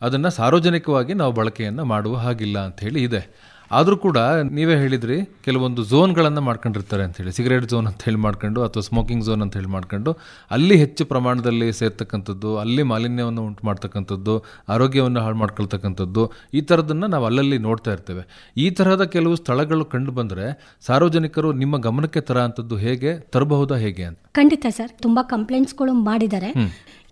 ಅದನ್ನ ಸಾರ್ವಜನಿಕವಾಗಿ ನಾವು ಬಳಕೆಯನ್ನು ಮಾಡುವ ಹಾಗಿಲ್ಲ ಅಂತ ಹೇಳಿ ಇದೆ. ಆದರೂ ಕೂಡ ನೀವೇ ಹೇಳಿದ್ರಿ ಕೆಲವೊಂದು ಝೋನ್ಗಳನ್ನು ಮಾಡ್ಕೊಂಡಿರ್ತಾರೆ ಅಂತ ಹೇಳಿ. ಸಿಗರೇಟ್ ಝೋನ್ ಅಂತ ಹೇಳಿ ಮಾಡ್ಕೊಂಡು ಅಥವಾ ಸ್ಮೋಕಿಂಗ್ ಝೋನ್ ಅಂತ ಹೇಳಿ ಮಾಡ್ಕೊಂಡು ಅಲ್ಲಿ ಹೆಚ್ಚು ಪ್ರಮಾಣದಲ್ಲಿ ಸೇರ್ತಕ್ಕಂಥದ್ದು ಅಲ್ಲಿ ಮಾಲಿನ್ಯವನ್ನು ಉಂಟು ಮಾಡ್ತಕ್ಕಂಥದ್ದು ಆರೋಗ್ಯವನ್ನು ಹಾಳು ಮಾಡ್ಕೊಳ್ತಕ್ಕಂಥದ್ದು ಈ ಥರದನ್ನು ನಾವು ಅಲ್ಲಲ್ಲಿ ನೋಡ್ತಾ ಇರ್ತೇವೆ. ಈ ತರಹದ ಕೆಲವು ಸ್ಥಳಗಳು ಕಂಡು ಬಂದರೆ ಸಾರ್ವಜನಿಕರು ನಿಮ್ಮ ಗಮನಕ್ಕೆ ತರ ಅಂಥದ್ದು ಹೇಗೆ ತರಬಹುದಾ ಹೇಗೆ ಅಂತ? ಖಂಡಿತ ಸರ್ ತುಂಬಾ ಕಂಪ್ಲೇಂಟ್ಸ್ಗಳು ಮಾಡಿದ್ದಾರೆ.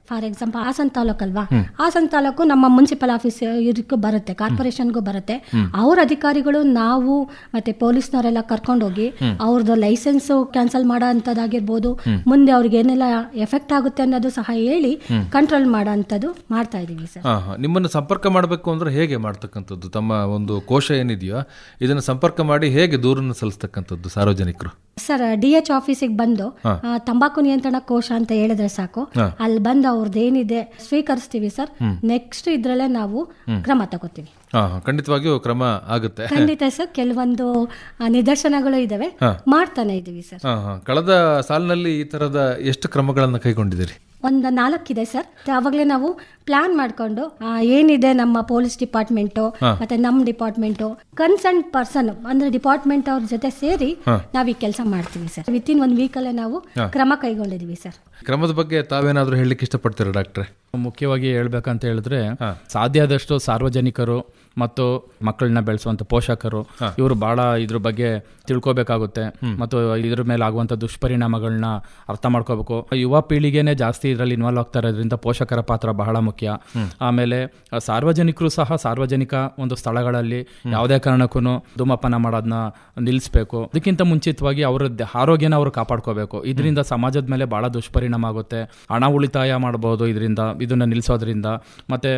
ಫಾರ್ ಎಕ್ಸಾಂಪಲ್ ಹಾಸನ್ ತಾಲೂಕ್ ಅಲ್ವಾ ಹಾಸನ್ ತಾಲೂಕು ನಮ್ಮ ಮುನ್ಸಿಪಲ್ ಆಫೀಸ್ ಇದಕ್ಕೂ ಬರುತ್ತೆ ಕಾರ್ಪೊರೇಷನ್ಗೂ ಬರುತ್ತೆ. ಅವ್ರ ಅಧಿಕಾರಿಗಳು ನಾವು ಮತ್ತೆ ಪೊಲೀಸ್ನವರೆಲ್ಲ ಕರ್ಕೊಂಡೋಗಿ ಅವ್ರದ್ದು ಲೈಸೆನ್ಸ್ ಕ್ಯಾನ್ಸಲ್ ಮಾಡೋ ಅಂಥದ್ದಾಗಿರ್ಬೋದು ಮುಂದೆ ಅವ್ರಿಗೆ ಏನೆಲ್ಲ ಎಫೆಕ್ಟ್ ಆಗುತ್ತೆ ಅನ್ನೋದು ಸಹ ಹೇಳಿ ಕಂಟ್ರೋಲ್ ಮಾಡೋ ಅಂಥದ್ದು ಮಾಡ್ತಾ ಇದ್ದೀವಿ ಸರ್. ನಿಮ್ಮನ್ನು ಸಂಪರ್ಕ ಮಾಡಬೇಕು ಅಂದ್ರೆ ಹೇಗೆ ಮಾಡ್ತಕ್ಕಂಥದ್ದು? ತಮ್ಮ ಒಂದು ಕೋಶ ಏನಿದೆಯೋ ಇದನ್ನು ಸಂಪರ್ಕ ಮಾಡಿ ಹೇಗೆ ದೂರನ್ನು ಸಲ್ಲಿಸ್ತಕ್ಕಂಥದ್ದು ಸಾರ್ವಜನಿಕರು? ಸರ್ ಡಿ ಎಚ್ ಆಫೀಸಿಗೆ ಬಂದು ತಂಬಾಕು ನಿಯಂತ್ರಣ ಕೋಶ ಅಂತ ಹೇಳಿದ್ರೆ ಸಾಕು. ಅಲ್ಲಿ ಬಂದು ಅವ್ರದ್ದು ಏನಿದೆ ಸ್ವೀಕರಿಸ್ತೀವಿ ಸರ್. ನೆಕ್ಸ್ಟ್ ಇದ್ರಲ್ಲೇ ನಾವು ಕ್ರಮ ತಗೋತೀವಿ. ಖಂಡಿತವಾಗಿಯೂ ಕ್ರಮ ಆಗುತ್ತೆ. ಖಂಡಿತ ಸರ್ ಕೆಲವೊಂದು ನಿದರ್ಶನಗಳು ಇದಾವೆ. ಮಾಡ್ತಾನೆ ಇದೀವಿ ಸರ್. ಹಾ ಹಾ. ಕಳೆದ ಸಾಲಿನಲ್ಲಿ ಈ ತರದ ಎಷ್ಟು ಕ್ರಮಗಳನ್ನು ಕೈಗೊಂಡಿದ್ದೀರಿ? ಒಂದು ನಾಲ್ಕಿದೆ ಸರ್. ಅವಾಗಲೇ ನಾವು ಪ್ಲಾನ್ ಮಾಡ್ಕೊಂಡು ಆ, ಏನಿದೆ ನಮ್ಮ ಪೊಲೀಸ್ ಡಿಪಾರ್ಟ್ಮೆಂಟು ಮತ್ತೆ ನಮ್ಮ ಡಿಪಾರ್ಟ್ಮೆಂಟು ಕನ್ಸರ್ನ್ ಪರ್ಸನ್ ಅಂದ್ರೆ ಡಿಪಾರ್ಟ್ಮೆಂಟ್ ಅವ್ರ ಜೊತೆ ಸೇರಿ ನಾವು ಈ ಕೆಲಸ ಮಾಡ್ತೀವಿ ಸರ್. ವಿತ್ ಇನ್ ಒಂದು ವೀಕಲ್ಲೇ ನಾವು ಕ್ರಮ ಕೈಗೊಂಡಿದೀವಿ ಸರ್. ಕ್ರಮದ ಬಗ್ಗೆ ತಾವೇನಾದರೂ ಹೇಳಲಿಕ್ಕೆ ಇಷ್ಟಪಡ್ತೀರಾ ಡಾಕ್ಟ್ರೆ? ಮುಖ್ಯವಾಗಿ ಹೇಳ್ಬೇಕಂತ ಹೇಳಿದ್ರೆ ಸಾಧ್ಯ ಆದಷ್ಟು ಸಾರ್ವಜನಿಕರು ಮತ್ತು ಮಕ್ಕಳನ್ನ ಬೆಳೆಸುವಂಥ ಪೋಷಕರು ಇವರು ಬಹಳ ಇದ್ರ ಬಗ್ಗೆ ತಿಳ್ಕೊಬೇಕಾಗುತ್ತೆ. ಮತ್ತು ಇದ್ರ ಮೇಲೆ ಆಗುವಂಥ ದುಷ್ಪರಿಣಾಮಗಳನ್ನ ಅರ್ಥ ಮಾಡ್ಕೋಬೇಕು. ಯುವ ಪೀಳಿಗೆನೆ ಜಾಸ್ತಿ ಇದರಲ್ಲಿ ಇನ್ವಾಲ್ವ್ ಆಗ್ತಾ ಇರೋದ್ರಿಂದ ಪೋಷಕರ ಪಾತ್ರ ಬಹಳ ಮುಖ್ಯ. ಆಮೇಲೆ ಸಾರ್ವಜನಿಕರು ಸಹ ಸಾರ್ವಜನಿಕ ಒಂದು ಸ್ಥಳಗಳಲ್ಲಿ ಯಾವುದೇ ಕಾರಣಕ್ಕೂ ಧೂಮಪಾನ ಮಾಡೋದನ್ನ ನಿಲ್ಲಿಸಬೇಕು. ಅದಕ್ಕಿಂತ ಮುಂಚಿತವಾಗಿ ಅವರ ಆರೋಗ್ಯನ ಅವರು ಕಾಪಾಡ್ಕೋಬೇಕು. ಇದರಿಂದ ಸಮಾಜದ ಮೇಲೆ ಬಹಳ ದುಷ್ಪರಿಣಾಮ ಆಗುತ್ತೆ. ಹಣ ಉಳಿತಾಯ ಮಾಡಬಹುದು ಇದರಿಂದ ಇದನ್ನ ನಿಲ್ಲಿಸೋದ್ರಿಂದ ಮತ್ತೆ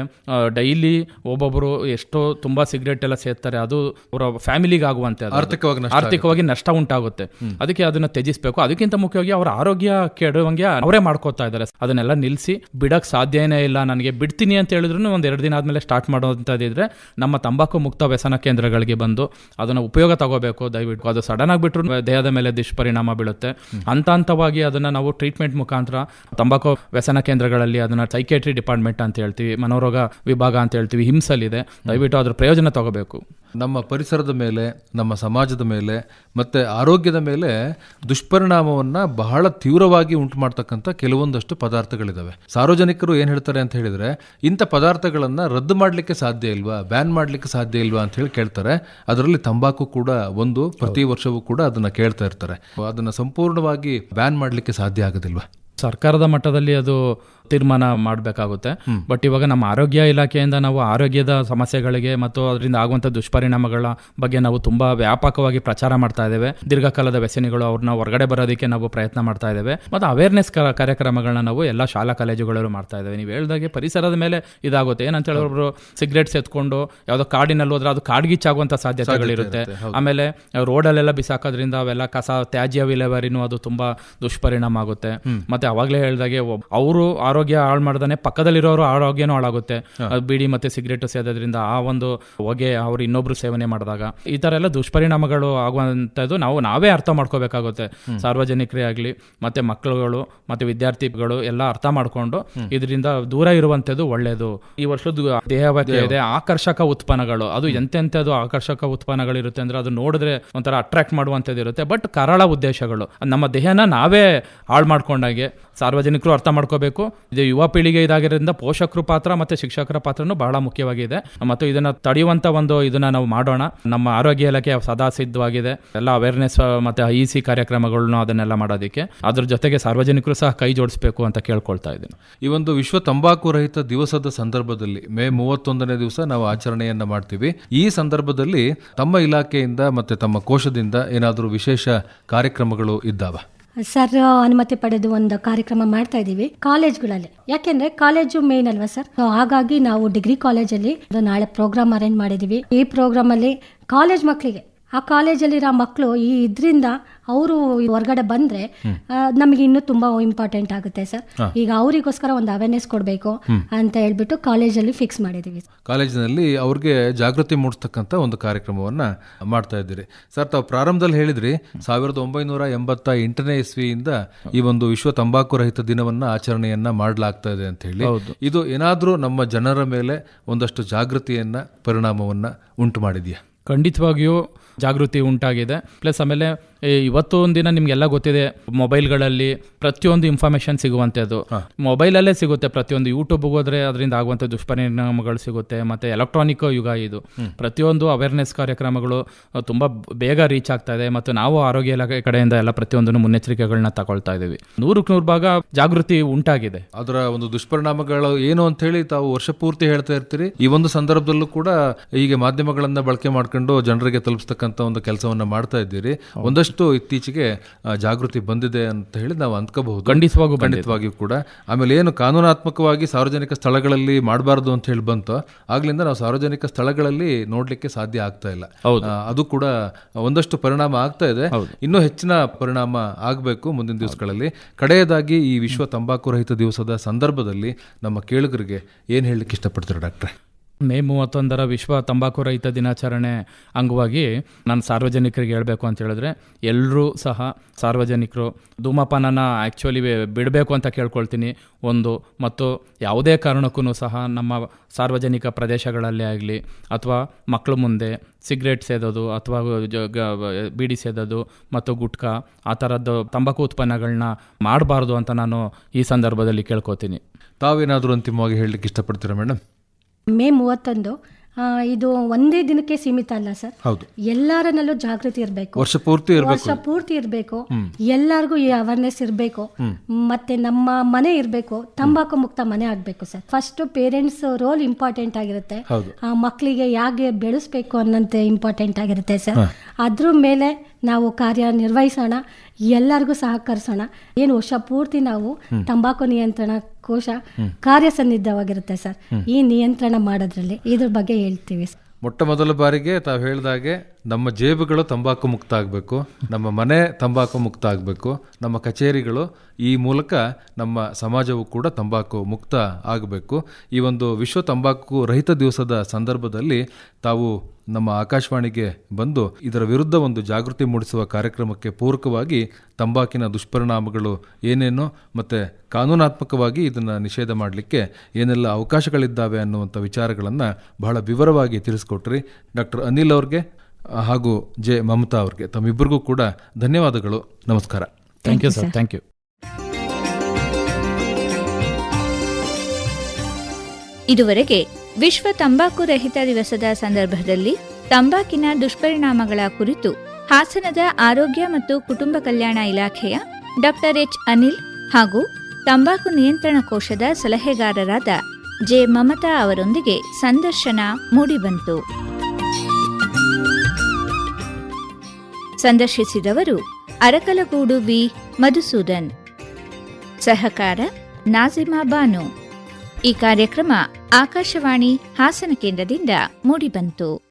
ಡೈಲಿ ಒಬ್ಬೊಬ್ಬರು ಎಷ್ಟೋ ತುಂಬಾ ಸಿಗರೇಟ್ ಎಲ್ಲ ಸೇರ್ತಾರೆ ಅದು ಅವರ ಫ್ಯಾಮಿಲಿಗೆ ಆಗುವಂತೆ. ಆರ್ಥಿಕವಾಗಿ ನಷ್ಟ ಆರ್ಥಿಕವಾಗಿ ನಷ್ಟ ಉಂಟಾಗುತ್ತೆ. ಅದಕ್ಕೆ ಅದನ್ನ ತ್ಯಜಿಸಬೇಕು. ಅದಕ್ಕಿಂತ ಮುಖ್ಯವಾಗಿ ಅವರ ಆರೋಗ್ಯ ಕೆಡುವಂಗೆ ಅವರೇ ಮಾಡ್ಕೋತಾ ಇದ್ದಾರೆ. ಅದನ್ನೆಲ್ಲ ನಿಲ್ಲಿಸಿ ಬಿಡಕ್ ಸಾಧ್ಯನೇ ಇಲ್ಲ ನನಗೆ ಬಿಡ್ತೀನಿ ಅಂತ ಹೇಳಿದ್ರು ಒಂದ್ ಎರಡು ದಿನ ಆದ್ಮೇಲೆ ಸ್ಟಾರ್ಟ್ ಮಾಡೋಂಥದ್ದಿದ್ರೆ ನಮ್ಮ ತಂಬಾಕು ಮುಕ್ತ ವ್ಯಸನ ಕೇಂದ್ರಗಳಿಗೆ ಬಂದು ಅದನ್ನ ಉಪಯೋಗ ತಗೋಬೇಕು. ದಯವಿಟ್ಟು ಅದು ಸಡನ್ ಆಗಿ ಬಿಟ್ರು ದೇಹದ ಮೇಲೆ ದುಷ್ಪರಿಣಾಮ ಬೀಳುತ್ತೆ. ಹಂತ ಹಂತವಾಗಿ ಅದನ್ನ ನಾವು ಟ್ರೀಟ್ಮೆಂಟ್ ಮುಖಾಂತರ ತಂಬಾಕು ವ್ಯಸನ ಕೇಂದ್ರಗಳಲ್ಲಿ ಅದನ್ನ ಸೈಕೇಟ್ರಿ ಡಿಪಾರ್ಟ್ಮೆಂಟ್ ಅಂತ ಹೇಳ್ತೀವಿ ಮನೋರೋಗ ವಿಭಾಗ ಅಂತ ಹೇಳ್ತೀವಿ ಹಿಂಸಲ್ ಇದೆ ದಯವಿಟ್ಟು ಅದ್ರ ಪ್ರಯೋಜನ ತಗೋಬೇಕು. ನಮ್ಮ ಪರಿಸರದ ಮೇಲೆ ನಮ್ಮ ಸಮಾಜದ ಮೇಲೆ ಮತ್ತು ಆರೋಗ್ಯದ ಮೇಲೆ ದುಷ್ಪರಿಣಾಮವನ್ನು ಬಹಳ ತೀವ್ರವಾಗಿ ಉಂಟು ಮಾಡ್ತಕ್ಕಂಥ ಕೆಲವೊಂದಷ್ಟು ಪದಾರ್ಥಗಳಿದ್ದಾವೆ ಸಾರ್ವಜನಿಕರು ಏನು ಹೇಳ್ತಾರೆ ಅಂತ ಹೇಳಿದರೆ ಇಂಥ ಪದಾರ್ಥಗಳನ್ನು ರದ್ದು ಮಾಡಲಿಕ್ಕೆ ಸಾಧ್ಯ ಇಲ್ವಾ ಬ್ಯಾನ್ ಮಾಡಲಿಕ್ಕೆ ಸಾಧ್ಯ ಇಲ್ವಾ ಅಂತ ಹೇಳಿ ಕೇಳ್ತಾರೆ. ಅದರಲ್ಲಿ ತಂಬಾಕು ಕೂಡ ಒಂದು ಪ್ರತಿ ವರ್ಷವೂ ಕೂಡ ಅದನ್ನು ಕೇಳ್ತಾ ಇರ್ತಾರೆ. ಅದನ್ನು ಸಂಪೂರ್ಣವಾಗಿ ಬ್ಯಾನ್ ಮಾಡಲಿಕ್ಕೆ ಸಾಧ್ಯ ಆಗೋದಿಲ್ವಾ? ಸರ್ಕಾರದ ಮಟ್ಟದಲ್ಲಿ ಅದು ತೀರ್ಮಾನ ಮಾಡಬೇಕಾಗುತ್ತೆ. ಬಟ್ ಇವಾಗ ನಮ್ಮ ಆರೋಗ್ಯ ಇಲಾಖೆಯಿಂದ ನಾವು ಆರೋಗ್ಯದ ಸಮಸ್ಯೆಗಳಿಗೆ ಮತ್ತು ಅದರಿಂದ ಆಗುವಂಥ ದುಷ್ಪರಿಣಾಮಗಳ ಬಗ್ಗೆ ನಾವು ತುಂಬ ವ್ಯಾಪಕವಾಗಿ ಪ್ರಚಾರ ಮಾಡ್ತಾ ಇದ್ದೇವೆ. ದೀರ್ಘಕಾಲದ ವ್ಯಸನಿಗಳು ಅವ್ರನ್ನ ಹೊರಗಡೆ ಬರೋದಕ್ಕೆ ನಾವು ಪ್ರಯತ್ನ ಮಾಡ್ತಾ ಇದ್ದೇವೆ. ಮತ್ತು ಅವೇರ್ನೆಸ್ ಕಾರ್ಯಕ್ರಮಗಳನ್ನ ನಾವು ಎಲ್ಲ ಶಾಲಾ ಕಾಲೇಜುಗಳಲ್ಲೂ ಮಾಡ್ತಾ ಇದ್ದೇವೆ. ನೀವು ಹೇಳ್ದಾಗೆ ಪರಿಸರದ ಮೇಲೆ ಇದಾಗುತ್ತೆ. ಏನಂತ ಹೇಳಿದ್ರು ಸಿಗರೇಟ್ಸ್ ಎತ್ಕೊಂಡು ಯಾವುದೋ ಕಾಡಿನಲ್ಲಿ ಹೋದ್ರೆ ಅದು ಕಾಡ್ಗಿಚ್ಚಾಗುವಂಥ ಸಾಧ್ಯತೆಗಳಿರುತ್ತೆ. ಆಮೇಲೆ ರೋಡಲ್ಲೆಲ್ಲ ಬಿಸಾಕೋದ್ರಿಂದ ಅವೆಲ್ಲ ಕಸ ತ್ಯಾಜ್ಯ ವಿಲೇವಾರಿನೂ ಅದು ತುಂಬಾ ದುಷ್ಪರಿಣಾಮ ಆಗುತ್ತೆ. ಮತ್ತೆ ಅವಾಗಲೇ ಹೇಳ್ದಾಗೆ ಅವರು ಆರೋಗ್ಯ ಹಾಳು ಮಾಡ್ದಾನೆ. ಪಕ್ಕದಲ್ಲಿರೋರು ಆರೋಗ್ಯನೂ ಹಾಳಾಗುತ್ತೆ. ಬಿಡಿ ಮತ್ತೆ ಸಿಗರೇಟ್ ಸೇದೋದ್ರಿಂದ ಆ ಒಂದು ಹೊಗೆ ಅವ್ರು ಇನ್ನೊಬ್ರು ಸೇವನೆ ಮಾಡಿದಾಗ. ಈ ತರ ಎಲ್ಲ ದುಷ್ಪರಿಣಾಮಗಳು ಆಗುವಂಥದ್ದು ನಾವು ನಾವೇ ಅರ್ಥ ಮಾಡ್ಕೋಬೇಕಾಗುತ್ತೆ. ಸಾರ್ವಜನಿಕರೇ ಆಗಲಿ ಮತ್ತೆ ಮಕ್ಕಳುಗಳು ಮತ್ತೆ ವಿದ್ಯಾರ್ಥಿಗಳು ಎಲ್ಲ ಅರ್ಥ ಮಾಡ್ಕೊಂಡು ಇದರಿಂದ ದೂರ ಇರುವಂಥದ್ದು ಒಳ್ಳೆಯದು ಈ ವರ್ಷದ ದೇಹವಾಕ್ಯ ಇದೆ ಆಕರ್ಷಕ ಉತ್ಪನ್ನಗಳು. ಅದು ಎಂತೆಂಥದ್ದು ಆಕರ್ಷಕ ಉತ್ಪನ್ನಗಳಿರುತ್ತೆ ಅಂದ್ರೆ ಅದು ನೋಡಿದ್ರೆ ಒಂಥರ ಅಟ್ರಾಕ್ಟ್ ಮಾಡುವಂಥದ್ದು ಇರುತ್ತೆ ಬಟ್ ಕರಾಳ ಉದ್ದೇಶಗಳು. ನಮ್ಮ ದೇಹನ ನಾವೇ ಹಾಳು ಮಾಡ್ಕೊಂಡಾಗೆ ಸಾರ್ವಜನಿಕರು ಅರ್ಥ ಮಾಡ್ಕೋಬೇಕು. ಇದು ಯುವ ಪೀಳಿಗೆ ಇದಾಗಿರೋದ್ರಿಂದ ಪೋಷಕರು ಪಾತ್ರ ಮತ್ತೆ ಶಿಕ್ಷಕರ ಪಾತ್ರನೂ ಬಹಳ ಮುಖ್ಯವಾಗಿದೆ. ಮತ್ತು ಇದನ್ನ ತಡೆಯುವಂತ ಒಂದು ಇದನ್ನ ನಾವು ಮಾಡೋಣ. ನಮ್ಮ ಆರೋಗ್ಯ ಇಲಾಖೆ ಸದಾ ಸಿದ್ಧವಾಗಿದೆ. ಎಲ್ಲ ಅವೇರ್ನೆಸ್ ಮತ್ತೆ ಐ ಸಿ ಕಾರ್ಯಕ್ರಮಗಳನ್ನ ಅದನ್ನೆಲ್ಲ ಮಾಡೋದಕ್ಕೆ. ಅದ್ರ ಜೊತೆಗೆ ಸಾರ್ವಜನಿಕರು ಸಹ ಕೈ ಜೋಡಿಸ್ಬೇಕು ಅಂತ ಕೇಳ್ಕೊಳ್ತಾ ಇದ್ದೀನಿ. ಈ ಒಂದು ವಿಶ್ವ ತಂಬಾಕು ರಹಿತ ದಿವಸದ ಸಂದರ್ಭದಲ್ಲಿ ಮೇ ಮೂವತ್ತೊಂದನೇ ದಿವಸ ನಾವು ಆಚರಣೆಯನ್ನ ಮಾಡ್ತೀವಿ. ಈ ಸಂದರ್ಭದಲ್ಲಿ ತಮ್ಮ ಇಲಾಖೆಯಿಂದ ಮತ್ತೆ ತಮ್ಮ ಕೋಶದಿಂದ ಏನಾದರೂ ವಿಶೇಷ ಕಾರ್ಯಕ್ರಮಗಳು ಇದ್ದಾವ? ಸರ್ ಅನುಮತಿ ಪಡೆದು ಒಂದು ಕಾರ್ಯಕ್ರಮ ಮಾಡ್ತಾ ಇದ್ದೀವಿ ಕಾಲೇಜ್ಗಳಲ್ಲಿ. ಯಾಕೆಂದ್ರೆ ಕಾಲೇಜು ಮೇನ್ ಅಲ್ವಾ ಸರ್? ಹಾಗಾಗಿ ನಾವು ಡಿಗ್ರಿ ಕಾಲೇಜಲ್ಲಿ ನಾಳೆ ಪ್ರೋಗ್ರಾಮ್ ಅರೇಂಜ್ ಮಾಡಿದೀವಿ ಈ ಪ್ರೋಗ್ರಾಮ್ ಅಲ್ಲಿ ಕಾಲೇಜ್ ಮಕ್ಕಳಿಗೆ ಆ ಕಾಲೇಜಲ್ಲಿರೋ ಮಕ್ಕಳು ಈ ಇದರಿಂದ ಅವರು ಹೊರಗಡೆ ಬಂದ್ರೆ ಆ, ನಮಗೆ ಇನ್ನೂ ತುಂಬಾ ಇಂಪಾರ್ಟೆಂಟ್ ಆಗುತ್ತೆ ಸರ್. ಈಗ ಅವರಿಗೋಸ್ಕರ ಒಂದು ಅವೇರ್ನೆಸ್ ಕೊಡಬೇಕು ಅಂತ ಹೇಳ್ಬಿಟ್ಟು ಕಾಲೇಜಲ್ಲಿ ಫಿಕ್ಸ್ ಮಾಡಿದೀವಿ. ಕಾಲೇಜಿನಲ್ಲಿ ಅವ್ರಿಗೆ ಜಾಗೃತಿ ಮೂಡಿಸ್ತಕ್ಕಂಥ ಒಂದು ಕಾರ್ಯಕ್ರಮವನ್ನ ಮಾಡ್ತಾ ಇದ್ದೀರಿ. ಸರ್ ತಾವು ಪ್ರಾರಂಭದಲ್ಲಿ ಹೇಳಿದ್ರಿ ಸಾವಿರದ ಒಂಬೈನೂರ ಎಂಬತ್ತ ಎಂಟನೇ ಇಸ್ವಿಯಿಂದ ಈ ಒಂದು ವಿಶ್ವ ತಂಬಾಕು ರಹಿತ ದಿನವನ್ನ ಆಚರಣೆಯನ್ನ ಮಾಡಲಾಗ್ತಾ ಇದೆ ಅಂತ ಹೇಳಿ ಇದು ಏನಾದರೂ ನಮ್ಮ ಜನರ ಮೇಲೆ ಒಂದಷ್ಟು ಜಾಗೃತಿಯನ್ನ ಪರಿಣಾಮವನ್ನ ಉಂಟು ಮಾಡಿದೆಯಾ? ಖಂಡಿತವಾಗಿಯೂ ಜಾಗೃತಿ ಉಂಟಾಗಿದೆ. ಪ್ಲಸ್ ಆಮೇಲೆ ಈ ಇವತ್ತು ಒಂದಿನ ನಿಮ್ಗೆಲ್ಲ ಗೊತ್ತಿದೆ ಮೊಬೈಲ್ಗಳಲ್ಲಿ ಪ್ರತಿಯೊಂದು ಇನ್ಫಾರ್ಮೇಶನ್ ಸಿಗುವಂಥದ್ದು ಮೊಬೈಲಲ್ಲೇ ಸಿಗುತ್ತೆ ಪ್ರತಿಯೊಂದು ಯೂಟ್ಯೂಬ್ಗೆ ಹೋದ್ರೆ ಅದರಿಂದ ಆಗುವಂಥ ದುಷ್ಪರಿಣಾಮಗಳು ಸಿಗುತ್ತೆ ಮತ್ತೆ ಎಲೆಕ್ಟ್ರಾನಿಕ್ ಯುಗ ಇದು. ಪ್ರತಿಯೊಂದು ಅವೇರ್ನೆಸ್ ಕಾರ್ಯಕ್ರಮಗಳು ತುಂಬ ತುಂಬಾ ಬೇಗ ರೀಚ್ ಆಗ್ತಾ ಇದೆ ಮತ್ತು ನಾವು ಆರೋಗ್ಯ ಇಲಾಖೆ ಕಡೆಯಿಂದ ಎಲ್ಲ ಪ್ರತಿಯೊಂದನ್ನು ಮುನ್ನೆಚ್ಚರಿಕೆಗಳನ್ನ ತಗೊಳ್ತಾ ಇದ್ದೀವಿ. ನೂರಕ್ಕೆ ನೂರು ಭಾಗ ಜಾಗೃತಿ ಉಂಟಾಗಿದೆ. ಅದರ ಒಂದು ದುಷ್ಪರಿಣಾಮಗಳು ಏನು ಅಂತ ಹೇಳಿ ತಾವು ವರ್ಷ ಪೂರ್ತಿ ಹೇಳ್ತಾ ಇರ್ತೀರಿ. ಈ ಒಂದು ಸಂದರ್ಭದಲ್ಲೂ ಕೂಡ ಹೀಗೆ ಮಾಧ್ಯಮಗಳನ್ನ ಬಳಕೆ ಮಾಡ್ಕೊಂಡು ಜನರಿಗೆ ತಲುಪಿಸ್ತಕ್ಕಂಥ ಒಂದು ಕೆಲಸವನ್ನ ಮಾಡ್ತಾ ಇದ್ದೀರಿ. ಒಂದಷ್ಟು ಇತ್ತೀಚೆಗೆ ಆ, ಜಾಗೃತಿ ಬಂದಿದೆ ಅಂತ ಹೇಳಿ ನಾವು ಅಂದ್ಕೋಬಹುದು. ಖಂಡಿತವಾಗೂ. ಖಂಡಿತವಾಗಿಯೂ ಕೂಡ. ಆಮೇಲೆ ಏನು ಕಾನೂನಾತ್ಮಕವಾಗಿ ಸಾರ್ವಜನಿಕ ಸ್ಥಳಗಳಲ್ಲಿ ಮಾಡಬಾರ್ದು ಅಂತ ಹೇಳಿ ಬಂತು ಆಗ್ಲಿಂದ ನಾವು ಸಾರ್ವಜನಿಕ ಸ್ಥಳಗಳಲ್ಲಿ ನೋಡ್ಲಿಕ್ಕೆ ಸಾಧ್ಯ ಆಗ್ತಾ ಇಲ್ಲ. ಅದು ಕೂಡ ಒಂದಷ್ಟು ಪರಿಣಾಮ ಆಗ್ತಾ ಇದೆ. ಇನ್ನೂ ಹೆಚ್ಚಿನ ಪರಿಣಾಮ ಆಗಬೇಕು ಮುಂದಿನ ದಿವಸಗಳಲ್ಲಿ. ಕಡೆಯದಾಗಿ ಈ ವಿಶ್ವ ತಂಬಾಕು ರಹಿತ ದಿವಸದ ಸಂದರ್ಭದಲ್ಲಿ ನಮ್ಮ ಕೇಳುಗರಿಗೆ ಏನು ಹೇಳಲಿಕ್ಕೆ ಇಷ್ಟಪಡ್ತೀರಾ ಡಾಕ್ಟ್ರೆ? ಮೇ ಮೂವತ್ತೊಂದರ ವಿಶ್ವ ತಂಬಾಕು ರಹಿತ ದಿನಾಚರಣೆ ಅಂಗವಾಗಿ ನಾನು ಸಾರ್ವಜನಿಕರಿಗೆ ಹೇಳಬೇಕು ಅಂತ ಹೇಳಿದ್ರೆ ಎಲ್ಲರೂ ಸಹ ಸಾರ್ವಜನಿಕರು ಧೂಮಪಾನನ ಆ್ಯಕ್ಚುಲಿ ಬಿಡಬೇಕು ಅಂತ ಕೇಳ್ಕೊಳ್ತೀನಿ. ಒಂದು, ಮತ್ತು ಯಾವುದೇ ಕಾರಣಕ್ಕೂ ಸಹ ನಮ್ಮ ಸಾರ್ವಜನಿಕ ಪ್ರದೇಶಗಳಲ್ಲೇ ಆಗಲಿ, ಅಥವಾ ಮಕ್ಕಳ ಮುಂದೆ ಸಿಗರೇಟ್ ಸೇದೋದು, ಅಥವಾ ಬೀಡಿ ಸೇದೋದು, ಮತ್ತು ಗುಟ್ಕಾ, ಆ ಥರದ್ದು ತಂಬಾಕು ಉತ್ಪನ್ನಗಳನ್ನ ಮಾಡಬಾರ್ದು ಅಂತ ನಾನು ಈ ಸಂದರ್ಭದಲ್ಲಿ ಕೇಳ್ಕೊತೀನಿ. ತಾವೇನಾದರೂ ಅಂತಿಮವಾಗಿ ಹೇಳಲಿಕ್ಕೆ ಇಷ್ಟಪಡ್ತೀರಾ ಮೇಡಮ್ ಮೇ ಮೂವತ್ತೊಂದು ಇದು ಒಂದೇ ದಿನಕ್ಕೆ ಸೀಮಿತ ಅಲ್ಲ ಸರ್. ಎಲ್ಲರನ್ನಲ್ಲೂ ಜಾಗೃತಿ ಇರಬೇಕು. ವರ್ಷ ಪೂರ್ತಿ ಇರಬೇಕು. ವರ್ಷ ಪೂರ್ತಿ ಇರಬೇಕು. ಎಲ್ಲರಿಗೂ ಈ ಅವೇರ್ನೆಸ್ ಇರಬೇಕು. ಮತ್ತೆ ನಮ್ಮ ಮನೆ ಇರಬೇಕು. ತಂಬಾಕು ಮುಕ್ತ ಮನೆ ಆಗಬೇಕು sir. First parents role important ಆಗಿರುತ್ತೆ. ಆ ಮಕ್ಕಳಿಗೆ ಹೇಗೆ ಬೆಳೆಸ್ಬೇಕು ಅನ್ನಂತೆ ಇಂಪಾರ್ಟೆಂಟ್ ಆಗಿರುತ್ತೆ ಸರ್. ಅದ್ರ ಮೇಲೆ ನಾವು ಕಾರ್ಯ ನಿರ್ವಹಿಸೋಣ ಎಲ್ಲರಿಗೂ ಸಹಕರಿಸೋಣ. ಏನು ವರ್ಷ ಪೂರ್ತಿ ನಾವು ತಂಬಾಕು ನಿಯಂತ್ರಣ ಕೋಶ ಕಾರ್ಯಸನ್ನಿದ್ಧವಾಗಿರುತ್ತೆ ಸರ್. ಈ ನಿಯಂತ್ರಣ ಮಾಡೋದ್ರಲ್ಲಿ ಇದ್ರ ಬಗ್ಗೆ ಹೇಳ್ತೀವಿ ಮೊಟ್ಟ ಮೊದಲ ಬಾರಿಗೆ ತಾವು ಹೇಳಿದಾಗೆ ನಮ್ಮ ಜೇಬುಗಳು ತಂಬಾಕು ಮುಕ್ತ ಆಗಬೇಕು ನಮ್ಮ ಮನೆ ತಂಬಾಕು ಮುಕ್ತ ಆಗಬೇಕು ನಮ್ಮ ಕಚೇರಿಗಳು ಈ ಮೂಲಕ ನಮ್ಮ ಸಮಾಜವು ಕೂಡ ತಂಬಾಕು ಮುಕ್ತ ಆಗಬೇಕು. ಈ ಒಂದು ವಿಶ್ವ ತಂಬಾಕು ರಹಿತ ದಿವಸದ ಸಂದರ್ಭದಲ್ಲಿ ತಾವು ನಮ್ಮ ಆಕಾಶವಾಣಿಗೆ ಬಂದು ಇದರ ವಿರುದ್ಧ ಒಂದು ಜಾಗೃತಿ ಮೂಡಿಸುವ ಕಾರ್ಯಕ್ರಮಕ್ಕೆ ಪೂರಕವಾಗಿ ತಂಬಾಕಿನ ದುಷ್ಪರಿಣಾಮಗಳು ಏನೇನು ಮತ್ತು ಕಾನೂನಾತ್ಮಕವಾಗಿ ಇದನ್ನು ನಿಷೇಧ ಮಾಡಲಿಕ್ಕೆ ಏನೆಲ್ಲ ಅವಕಾಶಗಳಿದ್ದಾವೆ ಅನ್ನುವಂಥ ವಿಚಾರಗಳನ್ನು ಬಹಳ ವಿವರವಾಗಿ ತಿಳಿಸ್ಕೊಟ್ರಿ. ಡಾಕ್ಟರ್ ಅನಿಲ್ ಅವ್ರಿಗೆ ಹಾಗೂ ಜೆ ಮಮತಾ ಅವ್ರಿಗೆ ತಮ್ಮಿಬ್ಬರಿಗೂ ಕೂಡ ಧನ್ಯವಾದಗಳು. ನಮಸ್ಕಾರ. Thank you sir thank you ಇದುವರೆಗೆ ವಿಶ್ವ ತಂಬಾಕು ರಹಿತ ದಿವಸದ ಸಂದರ್ಭದಲ್ಲಿ ತಂಬಾಕಿನ ದುಷ್ಪರಿಣಾಮಗಳ ಕುರಿತು ಹಾಸನದ ಆರೋಗ್ಯ ಮತ್ತು ಕುಟುಂಬ ಕಲ್ಯಾಣ ಇಲಾಖೆಯ ಡಾಕ್ಟರ್ ಎಚ್ ಅನಿಲ್ ಹಾಗೂ ತಂಬಾಕು ನಿಯಂತ್ರಣ ಕೋಶದ ಸಲಹೆಗಾರರಾದ ಜೆ ಮಮತಾ ಅವರೊಂದಿಗೆ ಸಂದರ್ಶನ ಮೂಡಿಬಂತು. ಸಂದರ್ಶಿಸಿದವರು ಅರಕಲಗೂಡು ವಿ ಮಧುಸೂದನ್. ಸಹಕಾರ ನಾಜಿಮಾ ಬಾನು. ಈ ಕಾರ್ಯಕ್ರಮ ಆಕಾಶವಾಣಿ ಹಾಸನ ಕೇಂದ್ರದಿಂದ ಮೂಡಿಬಂತು.